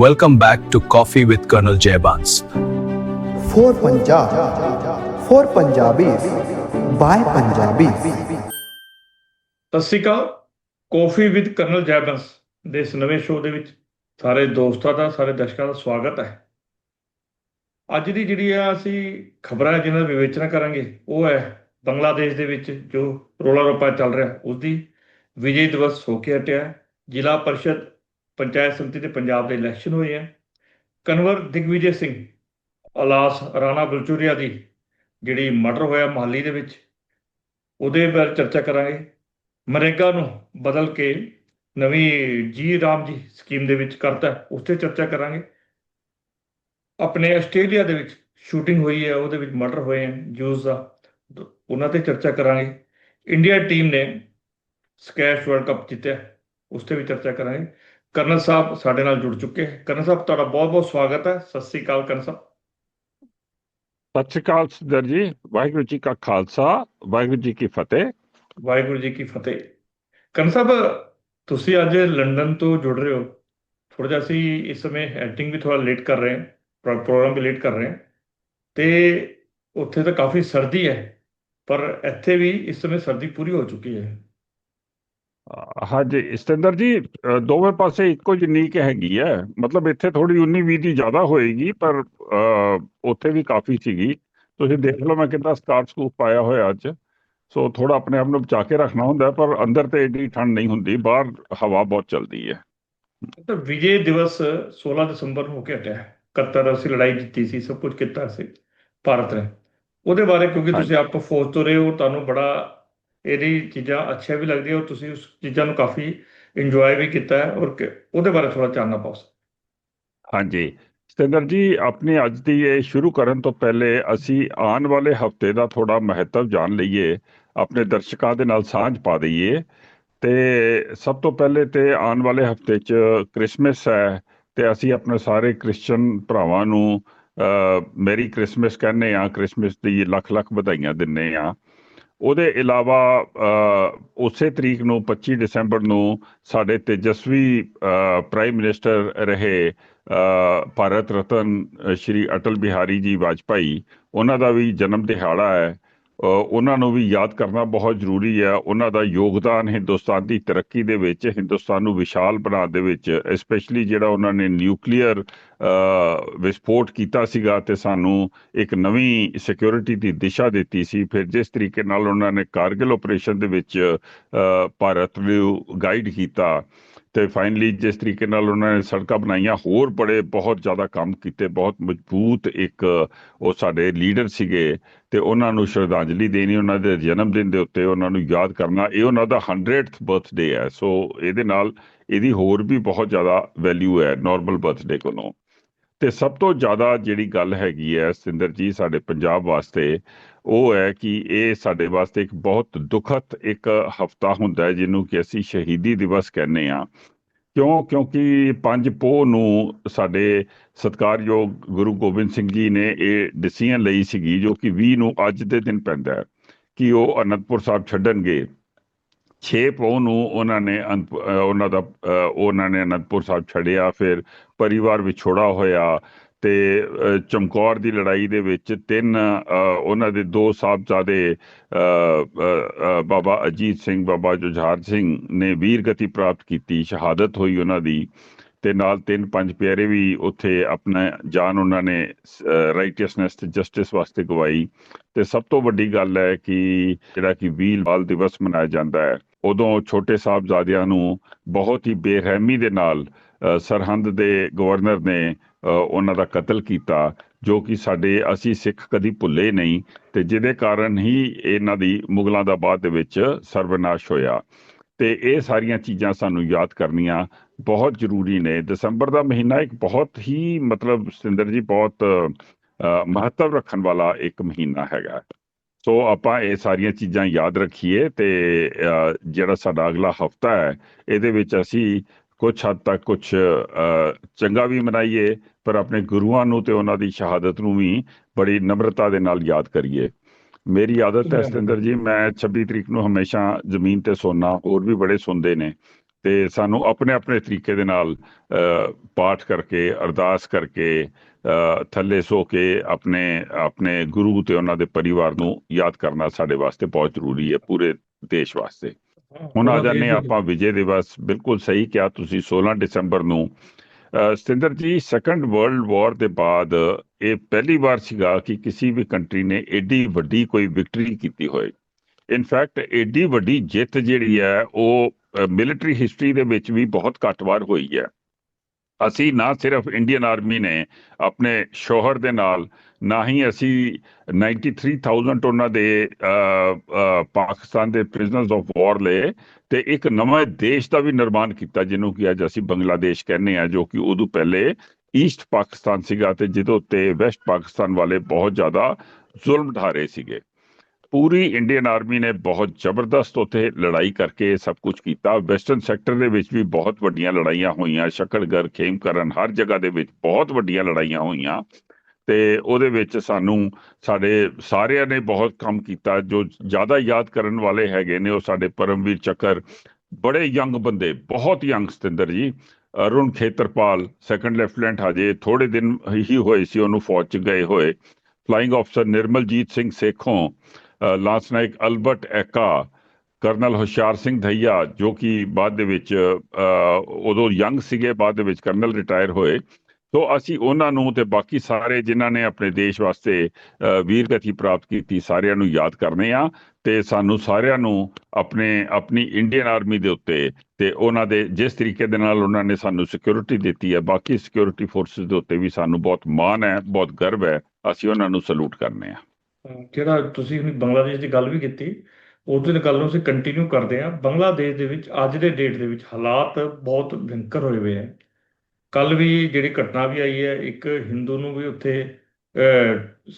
Welcome back to Coffee with Colonel Jaybans. for Punjab, for Punjabis, by Punjabis. Sat Sri Akal coffee with colonel Jaibans ਦੇ ਇਸ ਨਵੇਂ show ਦੇ ਵਿੱਚ ਸਾਰੇ ਦੋਸਤਾਂ ਦਾ ਸਾਰੇ ਦਰਸ਼ਕਾਂ ਦਾ ਸਵਾਗਤ ਹੈ ਅੱਜ ਦੀ ਜਿਹੜੀ ਆ ਅਸੀਂ ਖਬਰਾਂ ਜਿਹਨਾਂ ਦਾ ਵਿਵੇਚਨਾ ਕਰਾਂਗੇ ਉਹ ਹੈ ਬੰਗਲਾਦੇਸ਼ ਦੇ ਵਿੱਚ ਜੋ ਰੋਲਾ ਰੱਪਾ ਚੱਲ ਰਿਹਾ ਉਸ ਦੀ ਵਿਜੇ ਦਿਵਸ ਹੋ ਕੇ ਹਟਿਆ। ਜ਼ਿਲ੍ਹਾ ਪਰਿਸ਼ਦ ਪੰਚਾਇਤ ਸਮਿਤੀ ਦੇ ਪੰਜਾਬ ਦੇ ਇਲੈਕਸ਼ਨ ਹੋਏ ਹੈ ਕਨਵਰ ਦਿਗਵਿਜੇ ਸਿੰਘ, ਅਲਾਸ ਰਾਣਾ ਬਲਚੂਰੀਆ ਦੀ ਜਿਹੜੀ ਮਰਡਰ ਹੋਇਆ ਮਹਾਲੀ ਦੇ ਵਿੱਚ, ਉਹਦੇ ਬਾਰੇ ਚਰਚਾ ਕਰਾਂਗੇ। ਮਨਰੇਗਾ ਨੂੰ ਬਦਲ ਕੇ ਨਵੀਂ ਜੀ ਰਾਮ ਜੀ ਸਕੀਮ ਦੇ ਵਿੱਚ ਕਰਤਾ, ਉਸ ਤੇ ਚਰਚਾ ਕਰਾਂਗੇ। ਆਪਣੇ ਆਸਟ੍ਰੇਲੀਆ ਦੇ ਵਿੱਚ ਸ਼ੂਟਿੰਗ ਹੋਈ ਹੈ, ਉਹਦੇ ਵਿੱਚ ਮਰਡਰ ਹੋਏ ਹਨ ਜੂਸ ਦਾ, ਉਹਨਾਂ ਤੇ ਚਰਚਾ ਕਰਾਂਗੇ। ਇੰਡੀਆ ਟੀਮ ਨੇ ਸਕੈਸ਼ ਵਰਲਡ ਕੱਪ ਜਿੱਤਿਆ, ਉਸ ਤੇ ਵੀ ਚਰਚਾ ਕਰਾਂਗੇ। ਕਰਨਲ ਸਾਹਿਬ ਸਾਡੇ ਨਾਲ ਜੁੜ ਚੁੱਕੇ ਹੈ। ਕਰਨਲ ਸਾਹਿਬ ਤੁਹਾਡਾ ਬਹੁਤ ਬਹੁਤ ਸਵਾਗਤ ਹੈ। ਸਤਿ ਸ੍ਰੀ ਅਕਾਲ ਕਰਨਲ ਸਾਹਿਬ। ਸਤਿ ਸ਼੍ਰੀ ਅਕਾਲ ਸਰ ਜੀ। ਵਾਹਿਗੁਰੂ ਜੀ ਕਾ ਖਾਲਸਾ ਵਾਹਿਗੁਰੂ ਜੀ ਕੀ ਫਤਿਹ। ਵਾਹਿਗੁਰੂ ਜੀ ਕੀ ਫਤਿਹ। ਕਰਨ ਸਾਹਿਬ ਤੁਸੀਂ ਅੱਜ ਲੰਡਨ ਤੋਂ ਜੁੜ ਰਹੇ ਹੋ। ਥੋੜਾ ਜਿਹਾ ਅਸੀਂ ਇਸ ਸਮੇਂ ਐਡੀਟਿੰਗ ਵੀ ਥੋੜਾ ਲੇਟ ਕਰ ਰਹੇ ਹਾਂ। ਪ੍ਰੋ- ਪ੍ਰੋਗਰਾਮ ਵੀ ਲੇਟ ਕਰ ਰਹੇ ਹਾਂ। ਤੇ ਉੱਥੇ ਤਾਂ ਕਾਫੀ ਸਰਦੀ ਹੈ ਪਰ ਇੱਥੇ ਵੀ ਇਸ ਸਮੇਂ ਸਰਦੀ ਪੂਰੀ ਹੋ ਚੁੱਕੀ ਹੈ। ਹਾਂਜੀ ਸਤਿੰਦਰ ਜੀ ਦੋਵੇਂ ਪਾਸੇ ਇੱਕੋ ਜਿੰਨੀ ਕੁ ਹੈਗੀ ਹੈ। ਮਤਲਬ ਇੱਥੇ ਥੋੜੀ 19 20 ਦੀ ਜ਼ਿਆਦਾ ਹੋਏਗੀ ਪਰ ਉੱਥੇ ਵੀ ਕਾਫੀ ਸੀਗੀ। ਤੁਸੀਂ ਦੇਖ ਲਓ ਮੈਂ ਕਿੰਨਾ ਸਕਾਰਫ ਸਕੂਪ ਪਾਇਆ ਹੋਇਆ ਅੱਜ। ਸੋ ਥੋੜਾ ਆਪਣੇ ਆਪ ਨੂੰ ਬਚਾ ਕੇ ਰੱਖਣਾ ਹੁੰਦਾ ਪਰ ਅੰਦਰ ਤੇ ਏਡੀ ਠੰਡ ਨਹੀਂ ਹੁੰਦੀ ਬਾਹਰ ਹਵਾ ਬਹੁਤ ਚੱਲਦੀ ਹੈ। ਤਾਂ ਵਿਜੇ ਦਿਵਸ 16 ਦਸੰਬਰ ਨੂੰ ਹੋ ਕੇ ਹਟਿਆ 71 ਅਸੀਂ ਲੜਾਈ ਜਿੱਤੀ ਸੀ ਸਭ ਕੁਝ ਕੀਤਾ ਸੀ ਭਾਰਤ ਨੇ। ਉਹਦੇ ਬਾਰੇ ਕਿਉਂਕਿ ਤੁਸੀਂ ਆਪ ਫੌਜ ਤੋਂ ਰਹੇ ਹੋ ਤੁਹਾਨੂੰ ਬੜਾ ਇਹਦੀ ਚੀਜ਼ਾਂ ਅੱਛੀਆਂ ਵੀ ਲੱਗਦੀਆਂ ਔਰ ਤੁਸੀਂ ਉਸ ਚੀਜ਼ਾਂ ਨੂੰ ਕਾਫੀ ਇੰਜੋਏ ਵੀ ਕੀਤਾ ਹੈ ਔਰ ਉਹਦੇ ਬਾਰੇ ਥੋੜਾ ਚਾਨਣਾ ਪਾਓ ਹਾਂਜੀ। ਸਤਿੰਦਰ ਜੀ ਆਪਣੀ ਅੱਜ ਦੀ ਇਹ ਸ਼ੁਰੂ ਕਰਨ ਤੋਂ ਪਹਿਲੇ ਅਸੀਂ ਆਉਣ ਵਾਲੇ ਹਫ਼ਤੇ ਦਾ ਥੋੜਾ ਮਹੱਤਵ ਜਾਣ ਲਈਏ, ਆਪਣੇ ਦਰਸ਼ਕਾਂ ਦੇ ਨਾਲ ਸਾਂਝ ਪਾ ਦਈਏ। ਤੇ ਸਭ ਤੋਂ ਪਹਿਲੇ ਤੇ ਆਉਣ ਵਾਲੇ ਹਫ਼ਤੇ 'ਚ ਕ੍ਰਿਸਮਸ ਹੈ ਤੇ ਅਸੀਂ ਆਪਣੇ ਸਾਰੇ ਕ੍ਰਿਸਚੀਅਨ ਭਰਾਵਾਂ ਨੂੰ ਮੈਰੀ ਕ੍ਰਿਸਮਸ ਕਹਿੰਦੇ ਆ ਕ੍ਰਿਸਮਸ ਦੀ ਲੱਖ ਲੱਖ ਵਧਾਈਆਂ ਦਿੰਨੇ ਆ ਉਹਦੇ ਇਲਾਵਾ ਉਸੇ ਤਰੀਕ ਨੂੰ 25 ਦਸੰਬਰ ਨੂੰ ਸਾਡੇ ਤੇਜਸਵੀ ਪ੍ਰਾਈਮ ਮਿਨਿਸਟਰ ਰਹੇ ਭਾਰਤ ਰਤਨ ਸ਼੍ਰੀ ਅਟਲ ਬਿਹਾਰੀ ਜੀ ਵਾਜਪਾਈ, ਉਹਨਾਂ ਦਾ ਵੀ ਜਨਮ ਦਿਹਾੜਾ ਹੈ। ਉਹਨਾਂ ਨੂੰ ਵੀ ਯਾਦ ਕਰਨਾ ਬਹੁਤ ਜ਼ਰੂਰੀ ਹੈ। ਉਹਨਾਂ ਦਾ ਯੋਗਦਾਨ ਹਿੰਦੁਸਤਾਨ ਦੀ ਤਰੱਕੀ ਦੇ ਵਿੱਚ, ਹਿੰਦੁਸਤਾਨ ਨੂੰ ਵਿਸ਼ਾਲ ਬਣਾਉਣ ਦੇ ਵਿੱਚ ਸਪੈਸ਼ਲੀ ਜਿਹੜਾ ਉਹਨਾਂ ਨੇ ਨਿਊਕਲੀਅਰ ਵਿਸਫੋਟ ਕੀਤਾ ਸੀਗਾ ਤੇ ਸਾਨੂੰ ਇੱਕ ਨਵੀਂ ਸਿਕਿਉਰਿਟੀ ਦੀ ਦਿਸ਼ਾ ਦਿੱਤੀ ਸੀ। ਫਿਰ ਜਿਸ ਤਰੀਕੇ ਨਾਲ ਉਹਨਾਂ ਨੇ ਕਾਰਗਿਲ ਆਪਰੇਸ਼ਨ ਦੇ ਵਿੱਚ ਭਾਰਤ ਨੂੰ ਗਾਈਡ ਕੀਤਾ। ਤੇ ਫਾਈਨਲੀ ਜਿਸ ਤਰੀਕੇ ਨਾਲ ਉਹਨਾਂ ਨੇ ਸੜਕਾਂ ਬਣਾਈਆਂ, ਹੋਰ ਬੜੇ ਬਹੁਤ ਜ਼ਿਆਦਾ ਕੰਮ ਕੀਤੇ, ਬਹੁਤ ਮਜ਼ਬੂਤ ਇੱਕ ਉਹ ਸਾਡੇ ਲੀਡਰ ਸੀਗੇ ਤੇ ਉਹਨਾਂ ਨੂੰ ਸ਼ਰਧਾਂਜਲੀ ਦੇਣੀ, ਉਹਨਾਂ ਦੇ ਜਨਮ ਦਿਨ ਦੇ ਉੱਤੇ ਉਹਨਾਂ ਨੂੰ ਯਾਦ ਕਰਨਾ, ਇਹ ਉਹਨਾਂ ਦਾ 100th ਬਰਥਡੇ ਹੈ। ਸੋ ਇਹਦੇ ਨਾਲ ਇਹਦੀ ਹੋਰ ਵੀ ਬਹੁਤ ਜ਼ਿਆਦਾ ਵੈਲਿਊ ਹੈ ਨਾਰਮਲ ਬਰਥਡੇ ਕੋਲੋਂ। ਤੇ ਸਭ ਤੋਂ ਜ਼ਿਆਦਾ ਜਿਹੜੀ ਗੱਲ ਹੈਗੀ ਹੈ ਸਿੰਦਰ ਜੀ ਸਾਡੇ ਪੰਜਾਬ ਵਾਸਤੇ, ਉਹ ਹੈ ਕਿ ਇਹ ਸਾਡੇ ਵਾਸਤੇ ਇੱਕ ਬਹੁਤ ਦੁਖਤ ਇੱਕ ਹਫਤਾ ਹੁੰਦਾ ਹੈ, ਜਿਹਨੂੰ ਕਿ ਅਸੀਂ ਸ਼ਹੀਦੀ ਦਿਵਸ ਕਹਿੰਦੇ ਆ ਕਿਉਂ? ਕਿਉਂਕਿ ਪੰਜ ਪੋਹ ਨੂੰ ਸਾਡੇ ਸਤਿਕਾਰਯੋਗ ਗੁਰੂ ਗੋਬਿੰਦ ਸਿੰਘ ਜੀ ਨੇ ਇਹ ਡਿਸੀਜਨ ਲਈ ਸੀਗੀ, ਜੋ ਕਿ 20 ਨੂੰ ਅੱਜ ਦੇ ਦਿਨ ਪੈਂਦਾ ਹੈ, ਕਿ ਉਹ ਅਨੰਦਪੁਰ ਸਾਹਿਬ ਛੱਡਣਗੇ। 6 ਪੋਹ ਨੂੰ ਉਹਨਾਂ ਨੇ ਅਨੰਦ- ਉਹਨਾਂ ਦਾ ਉਹਨਾਂ ਨੇ ਅਨੰਦਪੁਰ ਸਾਹਿਬ ਛੱਡਿਆ, ਫਿਰ ਪਰਿਵਾਰ ਵਿਛੋੜਾ ਹੋਇਆ ਤੇ ਚਮਕੌਰ ਦੀ ਲੜਾਈ ਦੇ ਵਿੱਚ ਤਿੰਨ ਉਹਨਾਂ ਦੇ ਦੋ ਸਾਹਿਬਜ਼ਾਦੇ ਬਾਬਾ ਅਜੀਤ ਸਿੰਘ, ਬਾਬਾ ਜੁਝਾਰ ਸਿੰਘ ਨੇ ਵੀਰ ਗਤੀ ਪ੍ਰਾਪਤ ਕੀਤੀ, ਸ਼ਹਾਦਤ ਹੋਈ ਉਹਨਾਂ ਦੀ। ਤੇ ਨਾਲ ਤਿੰਨ ਪੰਜ ਪਿਆਰੇ ਵੀ ਉੱਥੇ ਆਪਣਾ ਜਾਨ ਉਹਨਾਂ ਨੇ ਰਾਈਟੀਅਸਨੈਸ ਤੇ ਜਸਟਿਸ ਵਾਸਤੇ ਗਵਾਈ। ਤੇ ਸਭ ਤੋਂ ਵੱਡੀ ਗੱਲ ਹੈ ਕਿ ਜਿਹੜਾ ਕਿ ਵੀਰ ਬਾਲ ਦਿਵਸ ਮਨਾਇਆ ਜਾਂਦਾ ਹੈ ਉਦੋਂ ਛੋਟੇ ਸਾਹਿਬਜ਼ਾਦਿਆਂ ਨੂੰ ਬਹੁਤ ਹੀ ਬੇਰਹਿਮੀ ਦੇ ਨਾਲ ਅ, ਸਰਹੰਦ ਦੇ ਗਵਰਨਰ ਨੇ ਉਹਨਾਂ ਦਾ ਕਤਲ ਕੀਤਾ ਜੋ ਕਿ ਸਾਡੇ ਅਸੀਂ ਸਿੱਖ ਕਦੀ ਭੁੱਲੇ ਨਹੀਂ ਤੇ ਜਿਹਦੇ ਕਾਰਨ ਹੀ ਇਹਨਾਂ ਦੀ ਮੁਗਲਾਂ ਦਾ ਬਾਅਦ ਦੇ ਵਿੱਚ ਸਰਵਨਾਸ਼ ਹੋਇਆ। ਤੇ ਇਹ ਸਾਰੀਆਂ ਚੀਜ਼ਾਂ ਸਾਨੂੰ ਯਾਦ ਕਰਨੀਆਂ ਬਹੁਤ ਜ਼ਰੂਰੀ ਨੇ। ਦਸੰਬਰ ਦਾ ਮਹੀਨਾ ਇੱਕ ਬਹੁਤ ਹੀ ਮਤਲਬ ਸਿੰਦਰ ਜੀ ਬਹੁਤ ਮਹੱਤਵ ਰੱਖਣ ਵਾਲਾ ਇੱਕ ਮਹੀਨਾ ਹੈਗਾ। ਸੋ ਆਪਾਂ ਇਹ ਸਾਰੀਆਂ ਚੀਜ਼ਾਂ ਯਾਦ ਰੱਖੀਏ ਤੇ ਜਿਹੜਾ ਸਾਡਾ ਅਗਲਾ ਹਫਤਾ ਹੈ ਇਹਦੇ ਵਿੱਚ ਅਸੀਂ ਕੁਝ ਹੱਦ ਤੱਕ ਕੁਝ ਚੰਗਾ ਵੀ ਮਨਾਈਏ ਪਰ ਆਪਣੇ ਗੁਰੂਆਂ ਨੂੰ ਤੇ ਉਹਨਾਂ ਦੀ ਸ਼ਹਾਦਤ ਨੂੰ ਵੀ ਬੜੀ ਨમ્રਤਾ ਦੇ ਨਾਲ ਯਾਦ ਕਰੀਏ। ਮੇਰੀ ਆਦਤ ਹੈ ਸਤਿੰਦਰ ਜੀ ਮੈਂ 26 ਤਰੀਕ ਨੂੰ ਹਮੇਸ਼ਾ ਜ਼ਮੀਨ ਤੇ ਸੋਨਾ ਹੋਰ ਵੀ ਬੜੇ ਸੁਣਦੇ ਨੇ। ਤੇ ਸਾਨੂੰ ਆਪਣੇ ਆਪਣੇ ਤਰੀਕੇ ਦੇ ਨਾਲ ਪਾਠ ਕਰਕੇ ਅਰਦਾਸ ਕਰਕੇ ਥੱਲੇ ਸੋ ਕੇ ਆਪਣੇ ਆਪਣੇ ਗੁਰੂ ਤੇ ਉਹਨਾਂ ਦੇ ਪਰਿਵਾਰ ਨੂੰ ਯਾਦ ਕਰਨਾ ਸਾਡੇ ਵਾਸਤੇ ਬਹੁਤ ਜ਼ਰੂਰੀ ਹੈ ਪੂਰੇ ਦੇਸ਼ ਵਾਸਤੇ। ਹੁਣ ਆ ਹਾਂ ਆਪਾਂ ਵਿਜੇ ਦਿਵਸ ਬਿਲਕੁਲ ਸਹੀ ਕਿਹਾ ਤੁਸੀਂ 16 ਦਸੰਬਰ ਨੂੰ। ਸਤਿੰਦਰ ਜੀ ਸੈਕੰਡ ਵਰਲਡ ਵਾਰ ਦੇ ਬਾਅਦ ਇਹ ਪਹਿਲੀ ਵਾਰ ਸੀਗਾ ਕਿ ਕਿਸੇ ਵੀ ਕੰਟਰੀ ਨੇ ਏਡੀ ਵੱਡੀ ਕੋਈ ਵਿਕਟਰੀ ਕੀਤੀ ਹੋਏ। ਇਨਫੈਕਟ ਏਡੀ ਵੱਡੀ ਜਿੱਤ ਜਿਹੜੀ ਹੈ ਉਹ ਮਿਲਟਰੀ ਹਿਸਟਰੀ ਦੇ ਵਿੱਚ ਵੀ ਬਹੁਤ ਘੱਟ ਵਾਰ ਹੋਈ ਹੈ। ਅਸੀਂ ਨਾ ਸਿਰਫ ਇੰਡੀਅਨ ਆਰਮੀ ਨੇ ਆਪਣੇ ਸ਼ੋਹਰ ਦੇ ਨਾਲ, ਨਾ ਹੀ ਅਸੀਂ 93000 ਉਹਨਾਂ ਦੇ ਪਾਕਿਸਤਾਨ ਦੇ ਪ੍ਰਿਜ਼ਨਰਸ ਆਫ ਵਾਰ ਲਏ ਤੇ ਇੱਕ ਨਵਾਂ ਦੇਸ਼ ਦਾ ਵੀ ਨਿਰਮਾਣ ਕੀਤਾ, ਜਿਹਨੂੰ ਕਿ ਅੱਜ ਅਸੀਂ ਬੰਗਲਾਦੇਸ਼ ਕਹਿੰਦੇ ਆ ਜੋ ਕਿ ਉਦੋਂ ਪਹਿਲੇ ਈਸਟ ਪਾਕਿਸਤਾਨ ਸੀਗਾ ਤੇ ਜਿਹਦੇ ਉੱਤੇ ਵੈਸਟ ਪਾਕਿਸਤਾਨ ਵਾਲੇ ਬਹੁਤ ਜ਼ਿਆਦਾ ਜ਼ੁਲਮ ਢਾ ਰਹੇ ਸੀਗੇ। ਪੂਰੀ ਇੰਡੀਅਨ ਆਰਮੀ ਨੇ ਬਹੁਤ ਜ਼ਬਰਦਸਤ ਉੱਥੇ ਲੜਾਈ ਕਰਕੇ ਸਭ ਕੁਝ ਕੀਤਾ। ਵੈਸਟਰਨ ਸੈਕਟਰ ਦੇ ਵਿੱਚ ਵੀ ਬਹੁਤ ਵੱਡੀਆਂ ਲੜਾਈਆਂ ਹੋਈਆਂ। ਸ਼ਕਲਗਰ ਖੇਮਕਰਨ, ਹਰ ਜਗ੍ਹਾ ਦੇ ਵਿੱਚ ਬਹੁਤ ਵੱਡੀਆਂ ਲੜਾਈਆਂ ਹੋਈਆਂ। ਤੇ ਉਹਦੇ ਵਿੱਚ ਸਾਨੂੰ ਸਾਡੇ ਸਾਰਿਆਂ ਨੇ ਬਹੁਤ ਕੰਮ ਕੀਤਾ। ਜੋ ਜ਼ਿਆਦਾ ਯਾਦ ਕਰਨ ਵਾਲੇ ਹੈਗੇ ਨੇ ਉਹ ਸਾਡੇ ਪਰਮਵੀਰ ਚੱਕਰ। ਬੜੇ ਯੰਗ ਬੰਦੇ, ਬਹੁਤ ਯੰਗ ਸਤਿੰਦਰ ਜੀ। ਅਰੁਣ ਖੇਤਰਪਾਲ ਸੈਕੰਡ ਲੈਫਟੀਨੈਂਟ ਹਜੇ ਥੋੜੇ ਦਿਨ ਹੀ ਹੋਏ ਸੀ ਉਹਨੂੰ ਫੌਜ ਚ ਗਏ ਹੋਏ। ਫਲਾਈਂਗ ਅਫਸਰ Nirmaljit Singh Sekhon. Lance Naik Albert Ekka, colonel Hoshiar Singh Dahiya, ਜੋ ਕਿ ਬਾਅਦ ਦੇ ਵਿੱਚ ਉਦੋਂ ਯੰਗ ਸੀਗੇ, ਬਾਅਦ ਦੇ ਵਿੱਚ ਕਰਨਲ ਰਿਟਾਇਰ ਹੋਏ। ਸੋ ਅਸੀਂ ਉਹਨਾਂ ਨੂੰ ਤੇ ਬਾਕੀ ਸਾਰੇ ਜਿਨ੍ਹਾਂ ਨੇ ਆਪਣੇ ਦੇਸ਼ ਵਾਸਤੇ ਵੀਰਗਤੀ ਪ੍ਰਾਪਤ ਕੀਤੀ, ਸਾਰਿਆਂ ਨੂੰ ਯਾਦ ਕਰਨੇ ਆ ਤੇ ਸਾਨੂੰ ਸਾਰਿਆਂ ਨੂੰ ਆਪਣੇ, ਆਪਣੀ ਇੰਡੀਅਨ ਆਰਮੀ ਦੇ ਉੱਤੇ ਤੇ ਉਹਨਾਂ ਦੇ, ਜਿਸ ਤਰੀਕੇ ਦੇ ਨਾਲ ਉਹਨਾਂ ਨੇ ਸਾਨੂੰ ਸਿਕਿਉਰਿਟੀ ਦਿੱਤੀ ਹੈ, ਬਾਕੀ ਸਿਕਿਉਰਿਟੀ ਫੋਰਸਸ ਦੇ ਉੱਤੇ ਵੀ ਸਾਨੂੰ ਬਹੁਤ ਮਾਣ ਹੈ, ਬਹੁਤ ਗਰਵ ਹੈ, ਅਸੀਂ ਉਹਨਾਂ ਨੂੰ ਸਲੂਟ ਕਰਨੇ ਆ। ਜਿਹੜਾ ਤੁਸੀਂ ਹੁਣ ਬੰਗਲਾਦੇਸ਼ ਦੀ ਗੱਲ ਵੀ ਕੀਤੀ, ਉਹਦੇ ਦੀ ਗੱਲ ਨੂੰ ਅਸੀਂ ਕੰਟੀਨਿਊ ਕਰਦੇ ਹਾਂ। ਬੰਗਲਾਦੇਸ਼ ਦੇ ਵਿੱਚ ਅੱਜ ਦੇ ਡੇਟ ਦੇ ਵਿੱਚ ਹਾਲਾਤ ਬਹੁਤ ਭਿਅੰਕਰ ਹੋਏ ਹੋਏ ਹੈ। ਕੱਲ ਵੀ ਜਿਹੜੀ ਘਟਨਾ ਵੀ ਆਈ ਹੈ, ਇੱਕ ਹਿੰਦੂ ਨੂੰ ਵੀ ਉੱਥੇ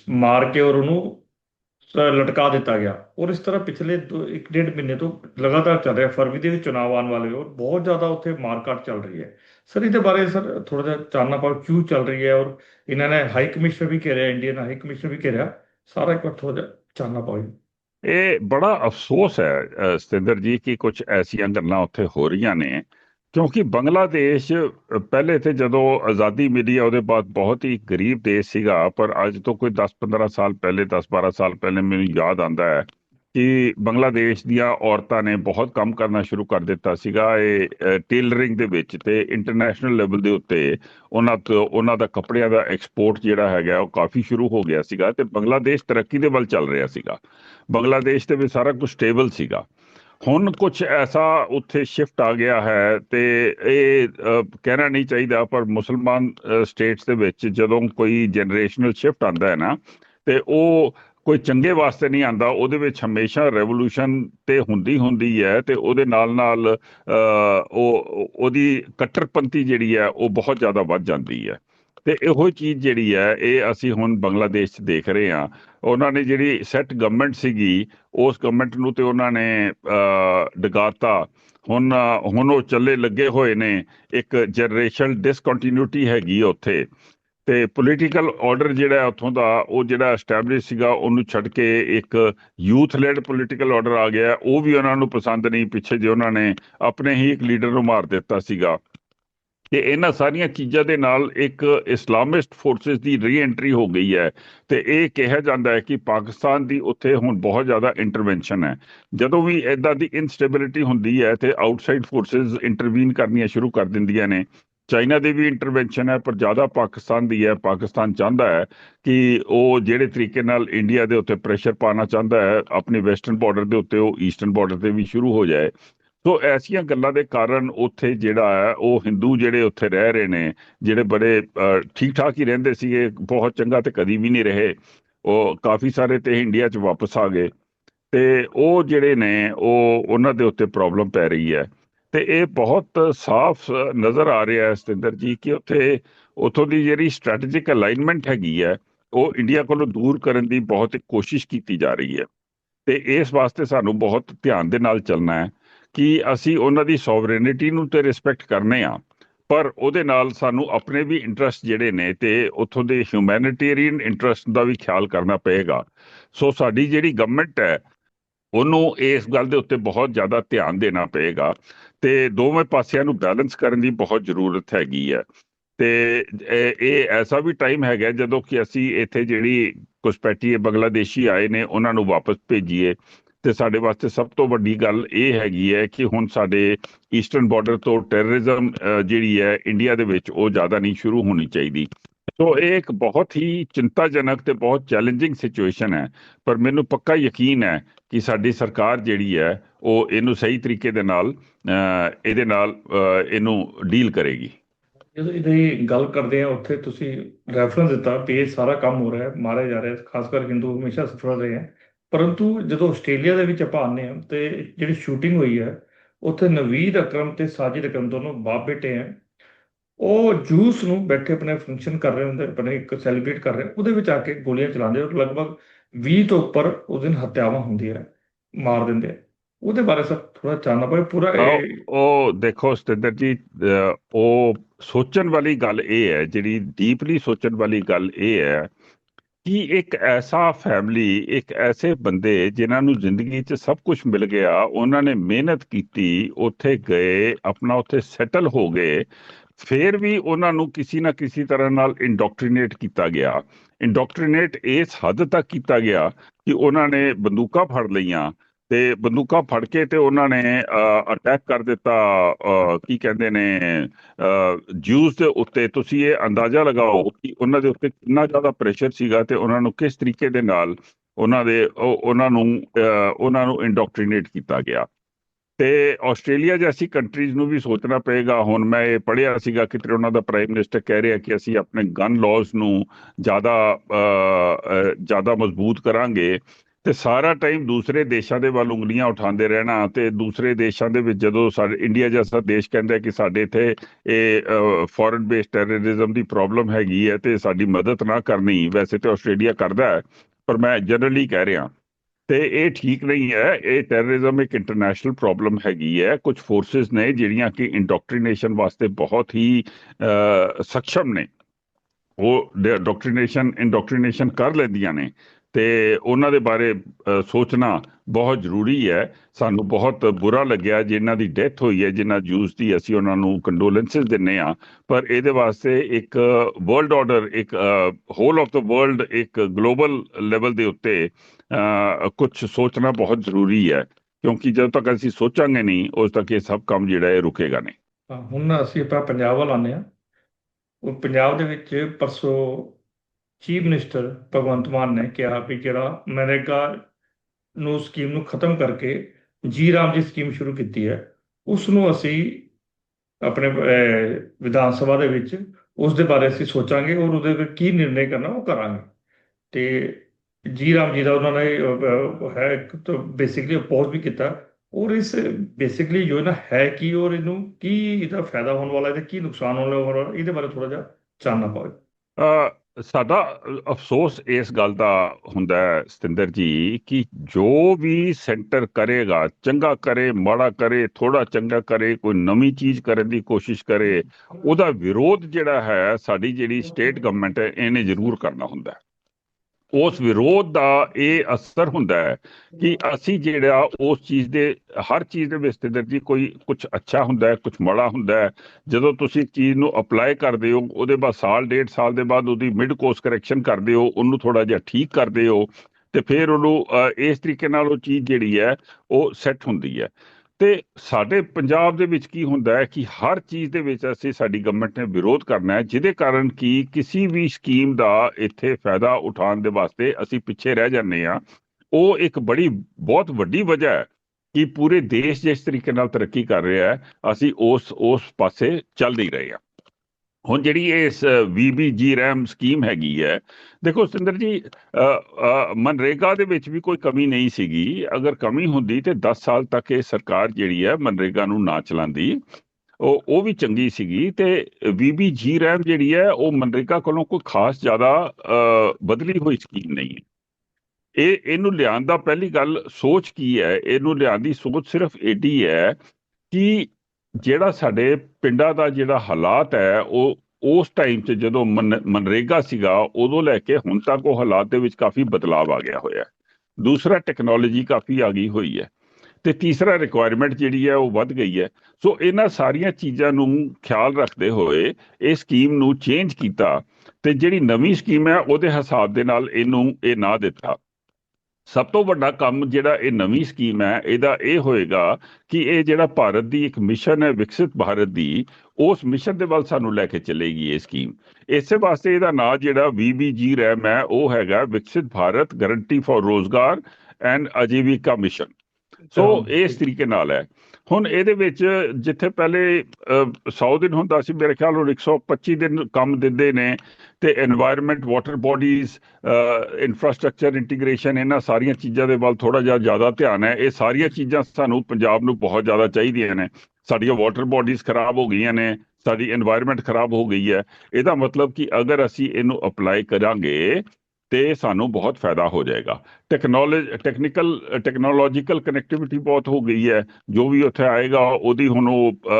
ਮਾਰ ਕੇ ਔਰ ਉਹਨੂੰ ਲਟਕਾ ਦਿੱਤਾ ਗਿਆ। ਔਰ ਇਸ ਤਰ੍ਹਾਂ ਪਿਛਲੇ ਦੋ- ਇੱਕ ਡੇਢ ਮਹੀਨੇ ਤੋਂ ਲਗਾਤਾਰ ਚੱਲ ਰਿਹਾ, ਫਰਵਰੀ ਦੇ ਵਿੱਚ ਚੁਣਾਵ ਆਉਣ ਵਾਲੇ ਔਰ ਬਹੁਤ ਜ਼ਿਆਦਾ ਉੱਥੇ ਮਾਰਕਾਟ ਚੱਲ ਰਹੀ ਹੈ। ਸਰ, ਇਹਦੇ ਬਾਰੇ ਸਰ ਥੋੜਾ ਜਿਹਾ ਚਾਨਣਾ ਪਾਓ ਕਿਉਂ ਚੱਲ ਰਹੀ ਹੈ? ਔਰ ਇਹਨਾਂ ਨੇ ਹਾਈ ਕਮਿਸ਼ਨਰ ਵੀ ਘੇਰਿਆ ਇੰਡੀਅਨ ਹਾਈ ਕਮਿਸ਼ਨਰ ਵੀ ਘੇਰਿਆ ਸਾਰਾ ਇੱਕ ਵਾਰ ਥੋੜਾ ਚਾਨਣਾ ਪਾਓ ਇਹ ਬੜਾ ਅਫਸੋਸ ਹੈ ਸਤਿੰਦਰ ਜੀ ਕਿ ਕੁਝ ਐਸੀਆਂ ਗੱਲਾਂ ਉੱਥੇ ਹੋ ਰਹੀਆਂ ਨੇ ਕਿਉਂਕਿ ਬੰਗਲਾਦੇਸ਼ ਪਹਿਲੇ ਤੇ ਜਦੋਂ ਆਜ਼ਾਦੀ ਮਿਲੀ ਹੈ ਉਹਦੇ ਬਾਅਦ ਬਹੁਤ ਹੀ ਗਰੀਬ ਦੇਸ਼ ਸੀਗਾ ਪਰ ਅੱਜ ਤੋਂ ਕੋਈ 10-15 ਸਾਲ ਪਹਿਲੇ 10-12 ਸਾਲ ਪਹਿਲੇ ਮੈਨੂੰ ਯਾਦ ਆਂਦਾ ਹੈ ਕਿ ਬੰਗਲਾਦੇਸ਼ ਦੀਆਂ ਔਰਤਾਂ ਨੇ ਬਹੁਤ ਕੰਮ ਕਰਨਾ ਸ਼ੁਰੂ ਕਰ ਦਿੱਤਾ ਸੀਗਾ। ਇਹ ਟੇਲਰਿੰਗ ਦੇ ਵਿੱਚ ਤੇ ਇੰਟਰਨੈਸ਼ਨਲ ਲੈਵਲ ਦੇ ਉੱਤੇ ਉਹਨਾਂ ਤੋਂ, ਉਹਨਾਂ ਦਾ ਕੱਪੜਿਆਂ ਦਾ ਐਕਸਪੋਰਟ ਜਿਹੜਾ ਹੈਗਾ, ਉਹ ਕਾਫੀ ਸ਼ੁਰੂ ਹੋ ਗਿਆ ਸੀਗਾ ਤੇ ਬੰਗਲਾਦੇਸ਼ ਤਰੱਕੀ ਦੇ ਵੱਲ ਚੱਲ ਰਿਹਾ ਸੀਗਾ। ਬੰਗਲਾਦੇਸ਼ ਦੇ ਵਿੱਚ ਸਾਰਾ ਕੁਝ ਸਟੇਬਲ ਸੀਗਾ। ਹੁਣ ਕੁਝ ਐਸਾ ਉੱਥੇ ਸ਼ਿਫਟ ਆ ਗਿਆ ਹੈ ਤੇ ਇਹ ਕਹਿਣਾ ਨਹੀਂ ਚਾਹੀਦਾ, ਪਰ ਮੁਸਲਮਾਨ ਸਟੇਟਸ ਦੇ ਵਿੱਚ ਜਦੋਂ ਕੋਈ ਜਨਰੇਸ਼ਨਲ ਸ਼ਿਫਟ ਆਂਦਾ ਹੈ ਨਾ, ਤੇ ਉਹ ਕੋਈ ਚੰਗੇ ਵਾਸਤੇ ਨਹੀਂ ਆਂਦਾ ਉਹਦੇ ਵਿੱਚ ਹਮੇਸ਼ਾ ਰੈਵੋਲੂਸ਼ਨ ਤੇ ਹੁੰਦੀ ਹੁੰਦੀ ਹੈ ਤੇ ਉਹਦੇ ਨਾਲ ਨਾਲ ਉਹ ਉਹਦੀ ਕੱਟਰਪੰਥੀ ਜਿਹੜੀ ਹੈ ਉਹ ਬਹੁਤ ਜ਼ਿਆਦਾ ਵੱਧ ਜਾਂਦੀ ਹੈ। ਤੇ ਇਹੋ ਚੀਜ਼ ਜਿਹੜੀ ਹੈ ਇਹ ਅਸੀਂ ਹੁਣ ਬੰਗਲਾਦੇਸ਼ 'ਚ ਦੇਖ ਰਹੇ ਹਾਂ। ਉਹਨਾਂ ਨੇ ਜਿਹੜੀ ਸੈੱਟ ਗਵਰਨਮੈਂਟ ਸੀਗੀ ਉਸ ਗਵਰਨਮੈਂਟ ਨੂੰ ਤੇ ਉਹਨਾਂ ਨੇ ਅ, ਡਗਾਤਾ। ਹੁਣ ਹੁਣ ਉਹ ਚੱਲੇ ਲੱਗੇ ਹੋਏ ਨੇ ਇੱਕ ਜਨਰੇਸ਼ਨ ਡਿਸਕੰਟੀਨਿਊਟੀ ਹੈਗੀ ਹੈ ਉੱਥੇ। ਤੇ ਪੋਲੀਟੀਕਲ ਆਰਡਰ ਜਿਹੜਾ ਉੱਥੋਂ ਦਾ, ਉਹ ਜਿਹੜਾ ਐਸਟੈਬਲਿਸ਼ ਸੀਗਾ, ਉਹਨੂੰ ਛੱਡ ਕੇ ਇੱਕ ਯੂਥ ਲੈਡ ਪੋਲੀਟੀਕਲ ਆਰਡਰ ਆ ਗਿਆ। ਉਹ ਵੀ ਉਹਨਾਂ ਨੂੰ ਪਸੰਦ ਨਹੀਂ, ਪਿੱਛੇ ਜੇ ਉਹਨਾਂ ਨੇ ਆਪਣੇ ਹੀ ਇੱਕ ਲੀਡਰ ਨੂੰ ਮਾਰ ਦਿੱਤਾ ਸੀਗਾ। ਤੇ ਇਹਨਾਂ ਸਾਰੀਆਂ ਚੀਜ਼ਾਂ ਦੇ ਨਾਲ ਇੱਕ ਇਸਲਾਮਿਸਟ ਫੋਰਸਸ ਦੀ ਰੀਐਂਟਰੀ ਹੋ ਗਈ ਹੈ। ਤੇ ਇਹ ਕਿਹਾ ਜਾਂਦਾ ਹੈ ਕਿ ਪਾਕਿਸਤਾਨ ਦੀ ਉੱਥੇ ਹੁਣ ਬਹੁਤ ਜ਼ਿਆਦਾ ਇੰਟਰਵੈਂਸ਼ਨ ਹੈ। ਜਦੋਂ ਵੀ ਇਦਾਂ ਦੀ ਇਨਸਟੇਬਿਲਿਟੀ ਹੁੰਦੀ ਹੈ ਤੇ ਆਊਟਸਾਈਡ ਫੋਰਸਸ ਇੰਟਰਵੀਨ ਕਰਨੀਆਂ ਸ਼ੁਰੂ ਕਰ ਦਿੰਦੀਆਂ ਨੇ ਚਾਈਨਾ ਦੀ ਵੀ ਇੰਟਰਵੈਂਸ਼ਨ ਹੈ, ਪਰ ਜ਼ਿਆਦਾ ਪਾਕਿਸਤਾਨ ਦੀ ਹੈ। ਪਾਕਿਸਤਾਨ ਚਾਹੁੰਦਾ ਹੈ ਕਿ ਉਹ ਜਿਹੜੇ ਤਰੀਕੇ ਨਾਲ ਇੰਡੀਆ ਦੇ ਉੱਤੇ ਪ੍ਰੈਸ਼ਰ ਪਾਣਾ ਚਾਹੁੰਦਾ ਹੈ, ਆਪਣੇ ਵੈਸਟਰਨ ਬਾਰਡਰ ਦੇ ਉੱਤੇ ਉਹ ਈਸਟਰਨ ਬਾਰਡਰ ਤੇ ਵੀ ਸ਼ੁਰੂ ਹੋ ਜਾਏ। ਸੋ ਐਸੀਆਂ ਗੱਲਾਂ ਦੇ ਕਾਰਨ ਉੱਥੇ ਜਿਹੜਾ ਹੈ, ਉਹ ਹਿੰਦੂ ਜਿਹੜੇ ਉੱਥੇ ਰਹਿ ਰਹੇ ਨੇ, ਜਿਹੜੇ ਬੜੇ ਠੀਕ ਠਾਕ ਹੀ ਰਹਿੰਦੇ ਸੀਗੇ, ਬਹੁਤ ਚੰਗਾ ਤੇ ਕਦੀ ਵੀ ਨਹੀਂ ਰਹੇ। ਉਹ ਕਾਫੀ ਸਾਰੇ ਤੇ ਇੰਡੀਆ 'ਚ ਵਾਪਸ ਆ ਗਏ। ਤੇ ਉਹ ਜਿਹੜੇ ਨੇ, ਉਹ ਉਹਨਾਂ ਦੇ ਉੱਤੇ ਪ੍ਰੋਬਲਮ ਪੈ ਰਹੀ ਹੈ। ਤੇ ਇਹ ਬਹੁਤ ਸਾਫ਼ ਨਜ਼ਰ ਆ ਰਿਹਾ ਹੈ ਸਤਿੰਦਰ ਜੀ ਕਿ ਉੱਥੇ ਉਥੋਂ ਦੀ ਜਿਹੜੀ ਸਟ੍ਰੈਟੇਜਿਕ ਅਲਾਈਨਮੈਂਟ ਹੈਗੀ ਹੈ, ਉਹ ਇੰਡੀਆ ਕੋਲੋਂ ਦੂਰ ਕਰਨ ਦੀ ਬਹੁਤ ਕੋਸ਼ਿਸ਼ ਕੀਤੀ ਜਾ ਰਹੀ ਹੈ। ਤੇ ਇਸ ਵਾਸਤੇ ਸਾਨੂੰ ਬਹੁਤ ਧਿਆਨ ਦੇ ਨਾਲ ਚੱਲਣਾ ਹੈ ਕਿ ਅਸੀਂ ਉਹਨਾਂ ਦੀ ਸੋਵਰੇਨਿਟੀ ਨੂੰ ਤੇ ਰਿਸਪੈਕਟ ਕਰਨੇ ਆ, ਪਰ ਉਹਦੇ ਨਾਲ ਸਾਨੂੰ ਆਪਣੇ ਵੀ ਇੰਟਰਸਟ ਜਿਹੜੇ ਨੇ ਤੇ ਉੱਥੋਂ ਦੇ ਹਿਊਮੈਨਿਟੇਰੀਅਨ ਇੰਟਰਸਟ ਦਾ ਵੀ ਖਿਆਲ ਕਰਨਾ ਪਏਗਾ। ਸੋ ਸਾਡੀ ਜਿਹੜੀ ਗਵਰਨਮੈਂਟ ਹੈ ਉਹਨੂੰ ਇਸ ਗੱਲ ਦੇ ਉੱਤੇ ਬਹੁਤ ਜ਼ਿਆਦਾ ਧਿਆਨ ਦੇਣਾ ਪਏਗਾ ਤੇ ਦੋਵੇਂ ਪਾਸਿਆਂ ਨੂੰ ਬੈਲੈਂਸ ਕਰਨ ਦੀ ਬਹੁਤ ਜ਼ਰੂਰਤ ਹੈਗੀ ਹੈ। ਤੇ ਇਹ ਐਸਾ ਵੀ ਟਾਈਮ ਹੈਗਾ ਜਦੋਂ ਕਿ ਅਸੀਂ ਇੱਥੇ ਜਿਹੜੀ ਕੁਸਪੈਟੀ ਬੰਗਲਾਦੇਸ਼ੀ ਆਏ ਨੇ, ਉਹਨਾਂ ਨੂੰ ਵਾਪਸ ਭੇਜੀਏ। ਤੇ ਸਾਡੇ ਵਾਸਤੇ ਸਭ ਤੋਂ ਵੱਡੀ ਗੱਲ ਇਹ ਹੈਗੀ ਹੈ ਕਿ ਹੁਣ ਸਾਡੇ ਈਸਟਰਨ ਬਾਰਡਰ ਤੋਂ ਟੈਰਰਿਜ਼ਮ ਜਿਹੜੀ ਹੈ ਇੰਡੀਆ ਦੇ ਵਿੱਚ ਉਹ ਜ਼ਿਆਦਾ ਨਹੀਂ ਸ਼ੁਰੂ ਹੋਣੀ ਚਾਹੀਦੀ। ਸੋ ਇਹ ਇੱਕ ਬਹੁਤ ਹੀ ਚਿੰਤਾਜਨਕ ਤੇ ਬਹੁਤ ਚੈਲੰਜਿੰਗ ਸਿਚੁਏਸ਼ਨ ਹੈ। ਪਰ ਮੈਨੂੰ ਪੱਕਾ ਯਕੀਨ ਹੈ ਕਿ ਸਾਡੀ ਸਰਕਾਰ ਜਿਹੜੀ ਹੈ, ਉਹ ਇਹਨੂੰ ਸਹੀ ਤਰੀਕੇ ਦੇ ਨਾਲ ਇਹਦੇ ਨਾਲ ਇਹਨੂੰ ਡੀਲ ਕਰੇਗੀ। ਜਦੋਂ ਇਹਦੀ ਗੱਲ ਕਰਦੇ ਆ ਉੱਥੇ ਤੁਸੀਂ ਰੈਫਰੈਂਸ ਦਿੱਤਾ ਵੀ ਇਹ ਸਾਰਾ ਕੰਮ ਹੋ ਰਿਹਾ ਹੈ ਮਾਰੇ ਜਾ ਰਹੇ ਖਾਸ ਕਰ ਹਿੰਦੂ ਹਮੇਸ਼ਾ ਸਫਲ ਰਹੇ ਹੈ। ਪਰੰਤੂ ਜਦੋਂ ਆਸਟ੍ਰੇਲੀਆ ਦੇ ਵਿੱਚ ਆਪਾਂ ਆਉਂਦੇ ਹਾਂ ਤੇ ਜਿਹੜੀ ਸ਼ੂਟਿੰਗ ਹੋਈ ਹੈ, ਉੱਥੇ ਨਵੀਦ ਅਕਰਮ ਤੇ ਸਾਜਿਦ ਅਕਰਮ ਦੋਨੋਂ ਬਾਪ ਬੇਟੇ ਹੈ। ਉਹ ਜੂਸ ਨੂੰ ਬੈਠੇ ਆਪਣੇ ਫੰਕਸ਼ਨ ਕਰ ਰਹੇ ਹੁੰਦੇ, ਆਪਣੇ ਇੱਕ ਸੈਲੀਬ੍ਰੇਟ ਕਰ ਰਹੇ, ਉਹਦੇ ਵਿੱਚ ਆ ਕੇ ਗੋਲੀਆਂ ਚਲਾਉਂਦੇ ਔਰ ਲਗਭਗ 20 ਤੋਂ ਉੱਪਰ ਉਸ ਦਿਨ ਹੱਤਿਆਵਾਂ ਹੁੰਦੀਆਂ ਹੈ ਮਾਰ ਦਿੰਦੇ ਆ। ਉਹਦੇ ਬਾਰੇ ਸਰ ਥੋੜਾ ਜਾਣਨਾ ਪਏ ਪੂਰਾ ਇਹ ਉਹ ਦੇਖੋ ਸਤਿੰਦਰ ਜੀ ਉਹ ਸੋਚਣ ਵਾਲੀ ਗੱਲ ਇਹ ਹੈ, ਜਿਹੜੀ ਡੀਪਲੀ ਸੋਚਣ ਵਾਲੀ ਗੱਲ ਇਹ ਹੈ ਕਿ ਇੱਕ ਐਸਾ ਫੈਮਿਲੀ ਇੱਕ ਐਸੇ ਬੰਦੇ ਜਿਨ੍ਹਾਂ ਨੂੰ ਜ਼ਿੰਦਗੀ 'ਚ ਸਭ ਕੁਝ ਮਿਲ ਗਿਆ, ਉਹਨਾਂ ਨੇ ਮਿਹਨਤ ਕੀਤੀ, ਉੱਥੇ ਗਏ, ਆਪਣਾ ਉੱਥੇ ਸੈਟਲ ਹੋ ਗਏ ਫਿਰ ਵੀ ਉਹਨਾਂ ਨੂੰ ਕਿਸੇ ਨਾ ਕਿਸੇ ਤਰ੍ਹਾਂ ਨਾਲ ਇੰਡੋਕਟ੍ਰੀਨੇਟ ਕੀਤਾ ਗਿਆ। ਇੰਡੋਕਟ੍ਰੀਨੇਟ ਇਸ ਹੱਦ ਤੱਕ ਕੀਤਾ ਗਿਆ ਕਿ ਉਹਨਾਂ ਨੇ ਬੰਦੂਕਾਂ ਫੜ ਲਈਆਂ ਤੇ ਬੰਦੂਕਾਂ ਫੜ ਕੇ ਤੇ ਉਹਨਾਂ ਨੇ ਅਟੈਕ ਕਰ ਦਿੱਤਾ ਕੀ ਕਹਿੰਦੇ ਨੇ ਜੂਸ ਦੇ ਉੱਤੇ। ਤੁਸੀਂ ਇਹ ਅੰਦਾਜ਼ਾ ਲਗਾਓ ਕਿ ਉਹਨਾਂ ਦੇ ਉੱਤੇ ਕਿੰਨਾ ਜ਼ਿਆਦਾ ਪ੍ਰੈਸ਼ਰ ਸੀਗਾ ਤੇ ਉਹਨਾਂ ਨੂੰ ਕਿਸ ਤਰੀਕੇ ਦੇ ਨਾਲ ਉਹਨਾਂ ਦੇ ਉਹਨਾਂ ਨੂੰ ਉਹਨਾਂ ਨੂੰ ਇੰਡੋਕਟ੍ਰੀਨੇਟ ਕੀਤਾ ਗਿਆ। ਤੇ ਆਸਟ੍ਰੇਲੀਆ ਜੈਸੀ ਕੰਟਰੀਜ਼ ਨੂੰ ਵੀ ਸੋਚਣਾ ਪਏਗਾ। ਹੁਣ ਮੈਂ ਇਹ ਪੜ੍ਹਿਆ ਸੀਗਾ ਕਿ ਉਹਨਾਂ ਦਾ ਪ੍ਰਾਈਮ ਮਿਨਿਸਟਰ ਕਹਿ ਰਿਹਾ ਕਿ ਅਸੀਂ ਆਪਣੇ ਗਨ ਲਾਜ਼ ਨੂੰ ਜ਼ਿਆਦਾ ਜ਼ਿਆਦਾ ਮਜ਼ਬੂਤ ਕਰਾਂਗੇ ਤੇ ਸਾਰਾ ਟਾਈਮ ਦੂਸਰੇ ਦੇਸ਼ਾਂ ਦੇ ਵੱਲ ਉਂਗਲੀਆਂ ਉਠਾਉਂਦੇ ਰਹਿਣਾ ਤੇ ਦੂਸਰੇ ਦੇਸ਼ਾਂ ਦੇ ਵਿੱਚ ਜਦੋਂ ਸਾਡੇ ਇੰਡੀਆ ਜੈਸਾ ਦੇਸ਼ ਕਹਿੰਦਾ ਕਿ ਸਾਡੇ ਇੱਥੇ ਇਹ ਫੋਰਨ ਬੇਸਡ ਟੈਰਰਿਜ਼ਮ ਦੀ ਪ੍ਰੋਬਲਮ ਹੈਗੀ ਹੈ ਤੇ ਸਾਡੀ ਮਦਦ ਨਾ ਕਰਨੀ, ਵੈਸੇ ਤੇ ਆਸਟ੍ਰੇਲੀਆ ਕਰਦਾ ਹੈ, ਪਰ ਮੈਂ ਜਨਰਲੀ ਕਹਿ ਰਿਹਾ। ਤੇ ਇਹ ਠੀਕ ਨਹੀਂ ਹੈ। ਇਹ ਟੈਰਰਿਜ਼ਮ ਇੱਕ ਇੰਟਰਨੈਸ਼ਨਲ ਪ੍ਰੋਬਲਮ ਹੈਗੀ ਹੈ। ਕੁਝ ਫੋਰਸਸ ਨੇ ਜਿਹੜੀਆਂ ਕਿ ਇੰਡੋਕਟ੍ਰੀਨੇਸ਼ਨ ਵਾਸਤੇ ਬਹੁਤ ਹੀ ਅਹ, ਸક્ષਮ ਨੇ। ਉਹ ਡਾਕਟ੍ਰੀਨੇਸ਼ਨ ਇੰਡੋਕਟ੍ਰੀਨੇਸ਼ਨ ਕਰ ਲੈਂਦੀਆਂ ਨੇ ਤੇ ਉਹਨਾਂ ਦੇ ਬਾਰੇ ਸੋਚਣਾ ਬਹੁਤ ਜ਼ਰੂਰੀ ਹੈ। ਸਾਨੂੰ ਬਹੁਤ ਬੁਰਾ ਲੱਗਿਆ ਜਿਨ੍ਹਾਂ ਦੀ ਡੈਥ ਹੋਈ ਹੈ ਜਿਨ੍ਹਾਂ ਜੂਸ ਦੀ ਅਸੀਂ ਉਹਨਾਂ ਨੂੰ ਕੰਡੋਲੈਂਸਸ ਦਿੰਨੇ ਆ ਪਰ ਇਹਦੇ ਵਾਸਤੇ ਇੱਕ ਵਰਲਡ ਆਰਡਰ ਇੱਕ ਹੋਲ ਆਫ ਦਾ ਵਰਲਡ ਇੱਕ ਗਲੋਬਲ ਲੈਵਲ ਦੇ ਉੱਤੇ ਕੁਝ ਸੋਚਣਾ ਬਹੁਤ ਜ਼ਰੂਰੀ ਹੈ, ਕਿਉਂਕਿ ਜਦੋਂ ਤੱਕ ਅਸੀਂ ਸੋਚਾਂਗੇ ਨਹੀਂ ਉਸ ਤੱਕ ਇਹ ਸਭ ਕੰਮ ਜਿਹੜਾ ਹੈ ਰੁਕੇਗਾ ਨਹੀਂ। ਹੁਣ ਅਸੀਂ ਆਪਾਂ ਪੰਜਾਬ ਵੱਲ ਆਉਂਦੇ ਹਾਂ। ਉਹ ਪੰਜਾਬ ਦੇ ਵਿੱਚ ਪਰਸੋਂ ਚੀਫ ਮਿਨਿਸਟਰ ਭਗਵੰਤ ਮਾਨ ਨੇ ਕਿਹਾ ਵੀ ਜਿਹੜਾ ਮਨਰੇਗਾ ਨੂੰ ਸਕੀਮ ਨੂੰ ਖਤਮ ਕਰਕੇ ਜੀ ਰਾਮ ਜੀ ਸਕੀਮ ਸ਼ੁਰੂ ਕੀਤੀ ਹੈ, ਉਸ ਨੂੰ ਅਸੀਂ ਆਪਣੇ ਵਿਧਾਨ ਸਭਾ ਦੇ ਵਿੱਚ ਉਸ ਦੇ ਬਾਰੇ ਅਸੀਂ ਸੋਚਾਂਗੇ ਔਰ ਉਹਦੇ ਵਿੱਚ ਕੀ ਨਿਰਣੇ ਕਰਨਾ ਉਹ ਕਰਾਂਗੇ। ਤੇ ਜੀ ਰਾਮ ਜੀ ਦਾ ਉਹਨਾਂ ਨੇ ਅਹ, ਹੈ ਇੱਕ ਤਾਂ ਬੇਸਿਕਲੀ ਅਪੋਜ਼ ਵੀ ਕੀਤਾ। ਔਰ ਇਸ ਬੇਸਿਕਲੀ ਯੋਜਨਾ ਹੈ ਕੀ ਔਰ ਇਹਨੂੰ ਕੀ ਇਹਦਾ ਫਾਇਦਾ ਹੋਣ ਵਾਲਾ ਹੈ ਤੇ ਕੀ ਨੁਕਸਾਨ ਹੋਣ ਵਾਲਾ ਹੈ, ਇਹਦੇ ਬਾਰੇ ਥੋੜਾ ਜਿਹਾ ਜਾਣਨਾ ਪਵੇ ਸਾਡਾ ਅਫਸੋਸ ਇਸ ਗੱਲ ਦਾ ਹੁੰਦਾ ਹੈ ਸਤਿੰਦਰ ਜੀ ਕਿ ਜੋ ਵੀ ਸੈਂਟਰ ਕਰੇਗਾ ਚੰਗਾ ਕਰੇ ਮਾੜਾ ਕਰੇ ਥੋੜਾ ਚੰਗਾ ਕਰੇ ਕੋਈ ਨਵੀਂ ਚੀਜ਼ ਕਰਨ ਦੀ ਕੋਸ਼ਿਸ਼ ਕਰੇ ਉਹਦਾ ਵਿਰੋਧ ਜਿਹੜਾ ਹੈ ਸਾਡੀ ਜਿਹੜੀ ਸਟੇਟ ਗਵਰਨਮੈਂਟ ਹੈ ਇਹਨੇ ਜ਼ਰੂਰ ਕਰਨਾ ਹੁੰਦਾ ਹੈ। ਉਸ ਵਿਰੋਧ ਦਾ ਇਹ ਅਸਰ ਹੁੰਦਾ ਹੈ ਕਿ ਅਸੀਂ ਜਿਹੜਾ ਉਸ ਚੀਜ਼ ਦੇ ਹਰ ਚੀਜ਼ ਦੇ ਵਿੱਚ ਸਤਿੰਦਰ ਜੀ ਕੋਈ ਕੁਝ ਅੱਛਾ ਹੁੰਦਾ ਹੈ ਕੁਝ ਮਾੜਾ ਹੁੰਦਾ ਹੈ ਜਦੋਂ ਤੁਸੀਂ ਚੀਜ਼ ਨੂੰ ਅਪਲਾਈ ਕਰਦੇ ਹੋ ਉਹਦੇ ਬਾਅਦ ਸਾਲ ਡੇਢ ਸਾਲ ਦੇ ਬਾਅਦ ਉਹਦੀ ਮਿਡ ਕੋਰਸ ਕਰੈਕਸ਼ਨ ਕਰਦੇ ਹੋ ਉਹਨੂੰ ਥੋੜਾ ਜਿਹਾ ਠੀਕ ਕਰਦੇ ਹੋ ਤੇ ਫਿਰ ਉਹਨੂੰ ਇਸ ਤਰੀਕੇ ਨਾਲ ਉਹ ਚੀਜ਼ ਜਿਹੜੀ ਹੈ ਉਹ ਸੈੱਟ ਹੁੰਦੀ ਹੈ। ਤੇ ਸਾਡੇ ਪੰਜਾਬ ਦੇ ਵਿੱਚ ਕੀ ਹੁੰਦਾ ਹੈ ਕਿ ਹਰ ਚੀਜ਼ ਦੇ ਵਿੱਚ ਅਸੀਂ ਸਾਡੀ ਗਵਰਨਮੈਂਟ ਨੇ ਵਿਰੋਧ ਕਰਨਾ ਹੈ, ਜਿਹਦੇ ਕਾਰਨ ਕਿ ਕਿਸੇ ਵੀ ਸਕੀਮ ਦਾ ਇੱਥੇ ਫਾਇਦਾ ਉਠਾਉਣ ਦੇ ਵਾਸਤੇ ਅਸੀਂ ਪਿੱਛੇ ਰਹਿ ਜਾਂਦੇ ਆ ਉਹ ਇੱਕ ਬੜੀ, ਬਹੁਤ ਵੱਡੀ ਵਜ੍ਹਾ ਹੈ ਕਿ ਪੂਰੇ ਦੇਸ਼ ਜਿਸ ਤਰੀਕੇ ਨਾਲ ਤਰੱਕੀ ਕਰ ਰਿਹਾ ਹੈ, ਅਸੀਂ ਉਸ ਉਸ ਪਾਸੇ ਚੱਲ ਨਹੀਂ ਰਹੇ ਆ ਹੁਣ ਜਿਹੜੀ ਇਸ ਵੀਬੀਜੀ ਰੈਮ ਸਕੀਮ ਹੈਗੀ ਹੈ, ਦੇਖੋ ਸਤਿੰਦਰ ਜੀ ਮਨਰੇਗਾ ਦੇ ਵਿੱਚ ਵੀ ਕੋਈ ਕਮੀ ਨਹੀਂ ਸੀਗੀ। ਅਗਰ ਕਮੀ ਹੁੰਦੀ ਤੇ 10 ਸਾਲ ਤੱਕ ਇਹ ਸਰਕਾਰ ਜਿਹੜੀ ਹੈ ਮਨਰੇਗਾ ਨੂੰ ਨਾ ਚਲਾਉਂਦੀ। ਉਹ ਉਹ ਵੀ ਚੰਗੀ ਸੀਗੀ ਤੇ ਵੀਬੀਜੀ ਰੈਮ ਜਿਹੜੀ ਹੈ, ਉਹ ਮਨਰੇਗਾ ਕੋਲੋਂ ਕੋਈ ਖਾਸ ਜ਼ਿਆਦਾ ਬਦਲੀ ਹੋਈ ਸਕੀਮ ਨਹੀਂ ਹੈ। ਇਹ, ਇਹਨੂੰ ਲਿਆਉਣ ਦਾ ਪਹਿਲੀ ਗੱਲ ਸੋਚ ਕੀ ਹੈ? ਇਹਨੂੰ ਲਿਆਉਣ ਦੀ ਸੋਚ ਸਿਰਫ ਏਡੀ ਹੈ ਕਿ ਜਿਹੜਾ ਸਾਡੇ ਪਿੰਡਾਂ ਦਾ ਜਿਹੜਾ ਹਾਲਾਤ ਹੈ, ਉਹ ਉਸ ਟਾਈਮ 'ਚ ਜਦੋਂ ਮਨ- ਮਨਰੇਗਾ ਸੀਗਾ, ਉਦੋਂ ਲੈ ਕੇ ਹੁਣ ਤੱਕ ਉਹ ਹਾਲਾਤ ਦੇ ਵਿੱਚ ਕਾਫੀ ਬਦਲਾਅ ਆ ਗਿਆ ਹੋਇਆ ਦੂਸਰਾ ਟੈਕਨੋਲੋਜੀ ਕਾਫੀ ਆ ਗਈ ਹੋਈ ਹੈ ਤੇ ਤੀਸਰਾ ਰਿਕੁਆਇਰਮੈਂਟ ਜਿਹੜੀ ਹੈ, ਉਹ ਵੱਧ ਗਈ ਹੈ। ਸੋ ਇਹਨਾਂ ਸਾਰੀਆਂ ਚੀਜ਼ਾਂ ਨੂੰ ਖਿਆਲ ਰੱਖਦੇ ਹੋਏ ਇਹ ਸਕੀਮ ਨੂੰ ਚੇਂਜ ਕੀਤਾ ਤੇ ਜਿਹੜੀ ਨਵੀਂ ਸਕੀਮ ਹੈ, ਉਹਦੇ ਹਿਸਾਬ ਦੇ ਨਾਲ ਇਹਨੂੰ ਇਹ ਨਾ ਦਿੱਤਾ। ਸਭ ਤੋਂ ਵੱਡਾ ਕੰਮ ਜਿਹੜਾ ਇਹ ਨਵੀਂ ਸਕੀਮ ਹੈ ਇਹਦਾ ਇਹ ਹੋਏਗਾ ਕਿ ਇਹ ਜਿਹੜਾ ਭਾਰਤ ਦੀ ਇੱਕ ਮਿਸ਼ਨ ਹੈ ਵਿਕਸਿਤ ਭਾਰਤ ਦੀ ਉਸ ਮਿਸ਼ਨ ਦੇ ਵੱਲ ਸਾਨੂੰ ਲੈ ਕੇ ਚੱਲੇਗੀ ਇਹ ਸਕੀਮ। ਇਸੇ ਵਾਸਤੇ ਇਹਦਾ ਨਾਂ ਜਿਹੜਾ VBG ਰੈਮ ਹੈ ਉਹ ਹੈਗਾ Viksit Bharat guarantee for Rozgar and Ajeevika mission. So ਇਸ ਤਰੀਕੇ ਨਾਲ ਹੈ। ਹੁਣ ਇਹਦੇ ਵਿੱਚ ਜਿੱਥੇ ਪਹਿਲੇ 100 ਦਿਨ ਹੁੰਦਾ ਸੀ, ਮੇਰੇ ਖਿਆਲ ਹੁਣ 125 ਦਿਨ ਕੰਮ ਦਿੰਦੇ ਨੇ ਤੇ environment water bodies infrastructure integration ਇਹਨਾਂ ਸਾਰੀਆਂ ਚੀਜ਼ਾਂ ਦੇ ਵੱਲ ਥੋੜਾ ਜਿਹਾ ਜ਼ਿਆਦਾ ਧਿਆਨ ਹੈ। ਇਹ ਸਾਰੀਆਂ ਚੀਜ਼ਾਂ ਸਾਨੂੰ ਪੰਜਾਬ ਨੂੰ ਬਹੁਤ ਜ਼ਿਆਦਾ ਚਾਹੀਦੀਆਂ ਨੇ। ਸਾਡੀਆਂ ਵਾਟਰ ਬੋਡੀਜ਼ ਖਰਾਬ ਹੋ ਗਈਆਂ ਨੇ, ਸਾਡੀ এনवायरमेंट ਖਰਾਬ ਹੋ ਗਈ ਹੈ। ਇਹਦਾ ਮਤਲਬ ਕਿ ਅਗਰ ਅਸੀਂ ਇਹਨੂੰ ਅਪਲਾਈ ਕਰਾਂਗੇ ਤੇ ਸਾਨੂੰ ਬਹੁਤ ਫਾਇਦਾ ਹੋ ਜਾਏਗਾ। ਟੈਕਨੋਲੋਜੀ ਟੈਕਨੀਕਲ ਟੈਕਨੋਲੋਜੀਕਲ ਕਨੈਕਟੀਵਿਟੀ ਬਹੁਤ ਹੋ ਗਈ ਹੈ। ਜੋ ਵੀ ਉੱਥੇ ਆਏਗਾ, ਉਹਦੀ ਹੁਣ ਉਹ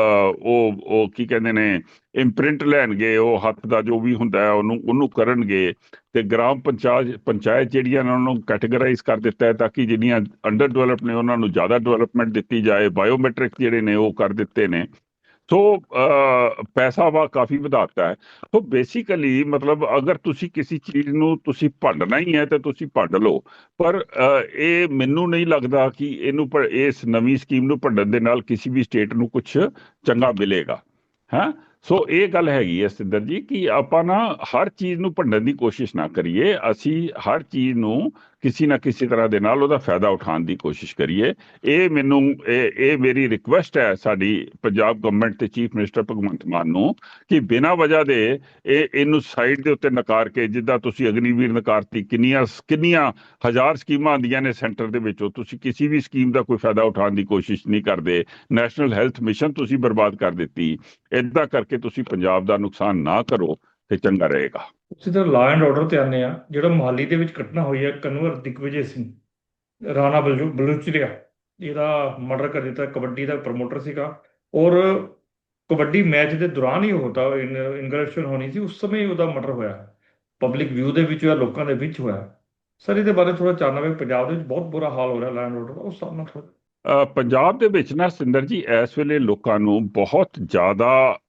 ਉਹ ਉਹ ਕੀ ਕਹਿੰਦੇ ਨੇ ਇੰਪ੍ਰਿੰਟ ਲੈਣਗੇ, ਉਹ ਹੱਥ ਦਾ ਜੋ ਵੀ ਹੁੰਦਾ ਹੈ, ਉਹਨੂੰ ਉਹਨੂੰ ਕਰਨਗੇ ਤੇ ਗ੍ਰਾਮ ਪੰਚਾਇਤ ਪੰਚਾਇਤ ਜਿਹੜੀਆਂ ਨੇ, ਉਹਨਾਂ ਨੂੰ ਕੈਟਾਗਰਾਈਜ਼ ਕਰ ਦਿੱਤਾ ਹੈ ਤਾਂ ਕਿ ਜਿਹੜੀਆਂ ਅੰਡਰ ਡਿਵੈਲਪ ਨੇ, ਉਹਨਾਂ ਨੂੰ ਜ਼ਿਆਦਾ ਡਿਵੈਲਪਮੈਂਟ ਦਿੱਤੀ ਜਾਏ। ਬਾਇਓਮੈਟ੍ਰਿਕ ਜਿਹੜੇ ਨੇ, ਉਹ ਕਰ ਦਿੱਤੇ ਨੇ। ਸੋ ਪੈਸਾ ਵਾ ਕਾਫੀ ਵਧਾਤਾ ਹੈ। ਸੋ ਬੇਸਿਕਲੀ ਮਤਲਬ ਅਗਰ ਤੁਸੀਂ ਕਿਸੇ ਚੀਜ਼ ਨੂੰ ਤੁਸੀਂ ਭੰਡਣਾ ਹੀ ਹੈ, ਤਾਂ ਤੁਸੀਂ ਭੰਡ ਲਓ। ਪਰ ਇਹ ਮੈਨੂੰ ਨਹੀਂ ਲੱਗਦਾ ਕਿ ਇਹਨੂੰ ਇਸ ਨਵੀਂ ਸਕੀਮ ਨੂੰ ਭੰਡਣ ਦੇ ਨਾਲ ਕਿਸੇ ਵੀ ਸਟੇਟ ਨੂੰ ਕੁਝ ਚੰਗਾ ਮਿਲੇਗਾ। ਹਾਂ? ਸੋ ਇਹ ਗੱਲ ਹੈਗੀ ਹੈ ਸਿੰਦਰ ਜੀ ਕਿ ਆਪਾਂ ਨਾ ਹਰ ਚੀਜ਼ ਨੂੰ ਭੰਡਣ ਦੀ ਕੋਸ਼ਿਸ਼ ਨਾ ਕਰੀਏ। ਅਸੀਂ ਹਰ ਚੀਜ਼ ਨੂੰ ਕਿਸੇ ਨਾ ਕਿਸੇ ਤਰ੍ਹਾਂ ਦੇ ਨਾਲ ਉਹਦਾ ਫਾਇਦਾ ਉਠਾਉਣ ਦੀ ਕੋਸ਼ਿਸ਼ ਕਰੀਏ। ਇਹ ਮੈਨੂੰ, ਇਹ ਇਹ ਮੇਰੀ ਰਿਕੁਐਸਟ ਹੈ ਸਾਡੀ ਪੰਜਾਬ ਗਵਰਨਮੈਂਟ ਤੇ ਚੀਫ ਮਿਨਿਸਟਰ ਭਗਵੰਤ ਮਾਨ ਨੂੰ ਕਿ ਬਿਨਾਂ ਵਜ੍ਹਾ ਦੇ ਇਹ, ਇਹਨੂੰ ਸਾਈਡ ਦੇ ਉੱਤੇ ਨਕਾਰ ਕੇ ਜਿੱਦਾਂ ਤੁਸੀਂ ਅਗਨੀਵੀਰ ਨਕਾਰਤੀ, ਕਿੰਨੀਆਂ ਕਿੰਨੀਆਂ ਹਜ਼ਾਰ ਸਕੀਮਾਂ ਆਉਂਦੀਆਂ ਨੇ ਸੈਂਟਰ ਦੇ ਵਿੱਚੋਂ, ਤੁਸੀਂ ਕਿਸੇ ਵੀ ਸਕੀਮ ਦਾ ਕੋਈ ਫਾਇਦਾ ਉਠਾਉਣ ਦੀ ਕੋਸ਼ਿਸ਼ ਨਹੀਂ ਕਰਦੇ। ਨੈਸ਼ਨਲ ਹੈਲਥ ਮਿਸ਼ਨ ਤੁਸੀਂ ਬਰਬਾਦ ਕਰ ਦਿੱਤੀ। ਇਦਾਂ ਕਰਕੇ ਤੁਸੀਂ ਪੰਜਾਬ ਦਾ ਨੁਕਸਾਨ ਨਾ ਕਰੋ ਤੇ ਚੰਗਾ ਰਹੇਗਾ। ਉਸੇ ਤਰ੍ਹਾਂ ਲਾ ਐਂਡ ਆਰਡਰ ਤੇ ਆਨੇ ਆ ਜਿਹੜਾ ਮੁਹਾਲੀ ਦੇ ਵਿੱਚ ਘਟਨਾ ਹੋਈ ਹੈ ਕਨਵਰ ਦਿਗਵਿਜੇ ਸਿੰਘ ਰਾਣਾ ਬਲੂ ਬਲੂਚਰੀਆ ਜਿਹਦਾ ਮਰਡਰ ਕਰ ਦਿੱਤਾ ਕਬੱਡੀ ਦਾ ਪ੍ਰਮੋਟਰ ਸੀਗਾ। ਔਰ ਕਬੱਡੀ ਮੈਚ ਦੇ ਦੌਰਾਨ ਹੀ ਹੋਤਾ ਇਨਗਰੈਸ਼ਨ ਹੋਣੀ ਸੀ ਉਸ ਸਮੇਂ ਉਹਦਾ ਮਰਡਰ ਹੋਇਆ। ਪਬਲਿਕ ਵਿਊ ਦੇ ਵਿੱਚ ਹੋਇਆ ਲੋਕਾਂ ਦੇ ਵਿੱਚ ਹੋਇਆ। ਸਰ ਇਹਦੇ ਬਾਰੇ ਥੋੜਾ ਜਾਣਨਾ ਵੀ ਪੰਜਾਬ ਦੇ ਵਿੱਚ ਬਹੁਤ ਬੁਰਾ ਹਾਲ ਹੋ ਰਿਹਾ ਲਾ ਐਂਡ ਆਰਡਰ ਦਾ ਉਸ ਅ, ਪੰਜਾਬ ਦੇ ਵਿੱਚ ਨਾ ਸਿੰਦਰ ਜੀ ਇਸ ਵੇਲੇ ਲੋਕਾਂ ਨੂੰ ਬਹੁਤ ਜ਼ਿਆਦਾ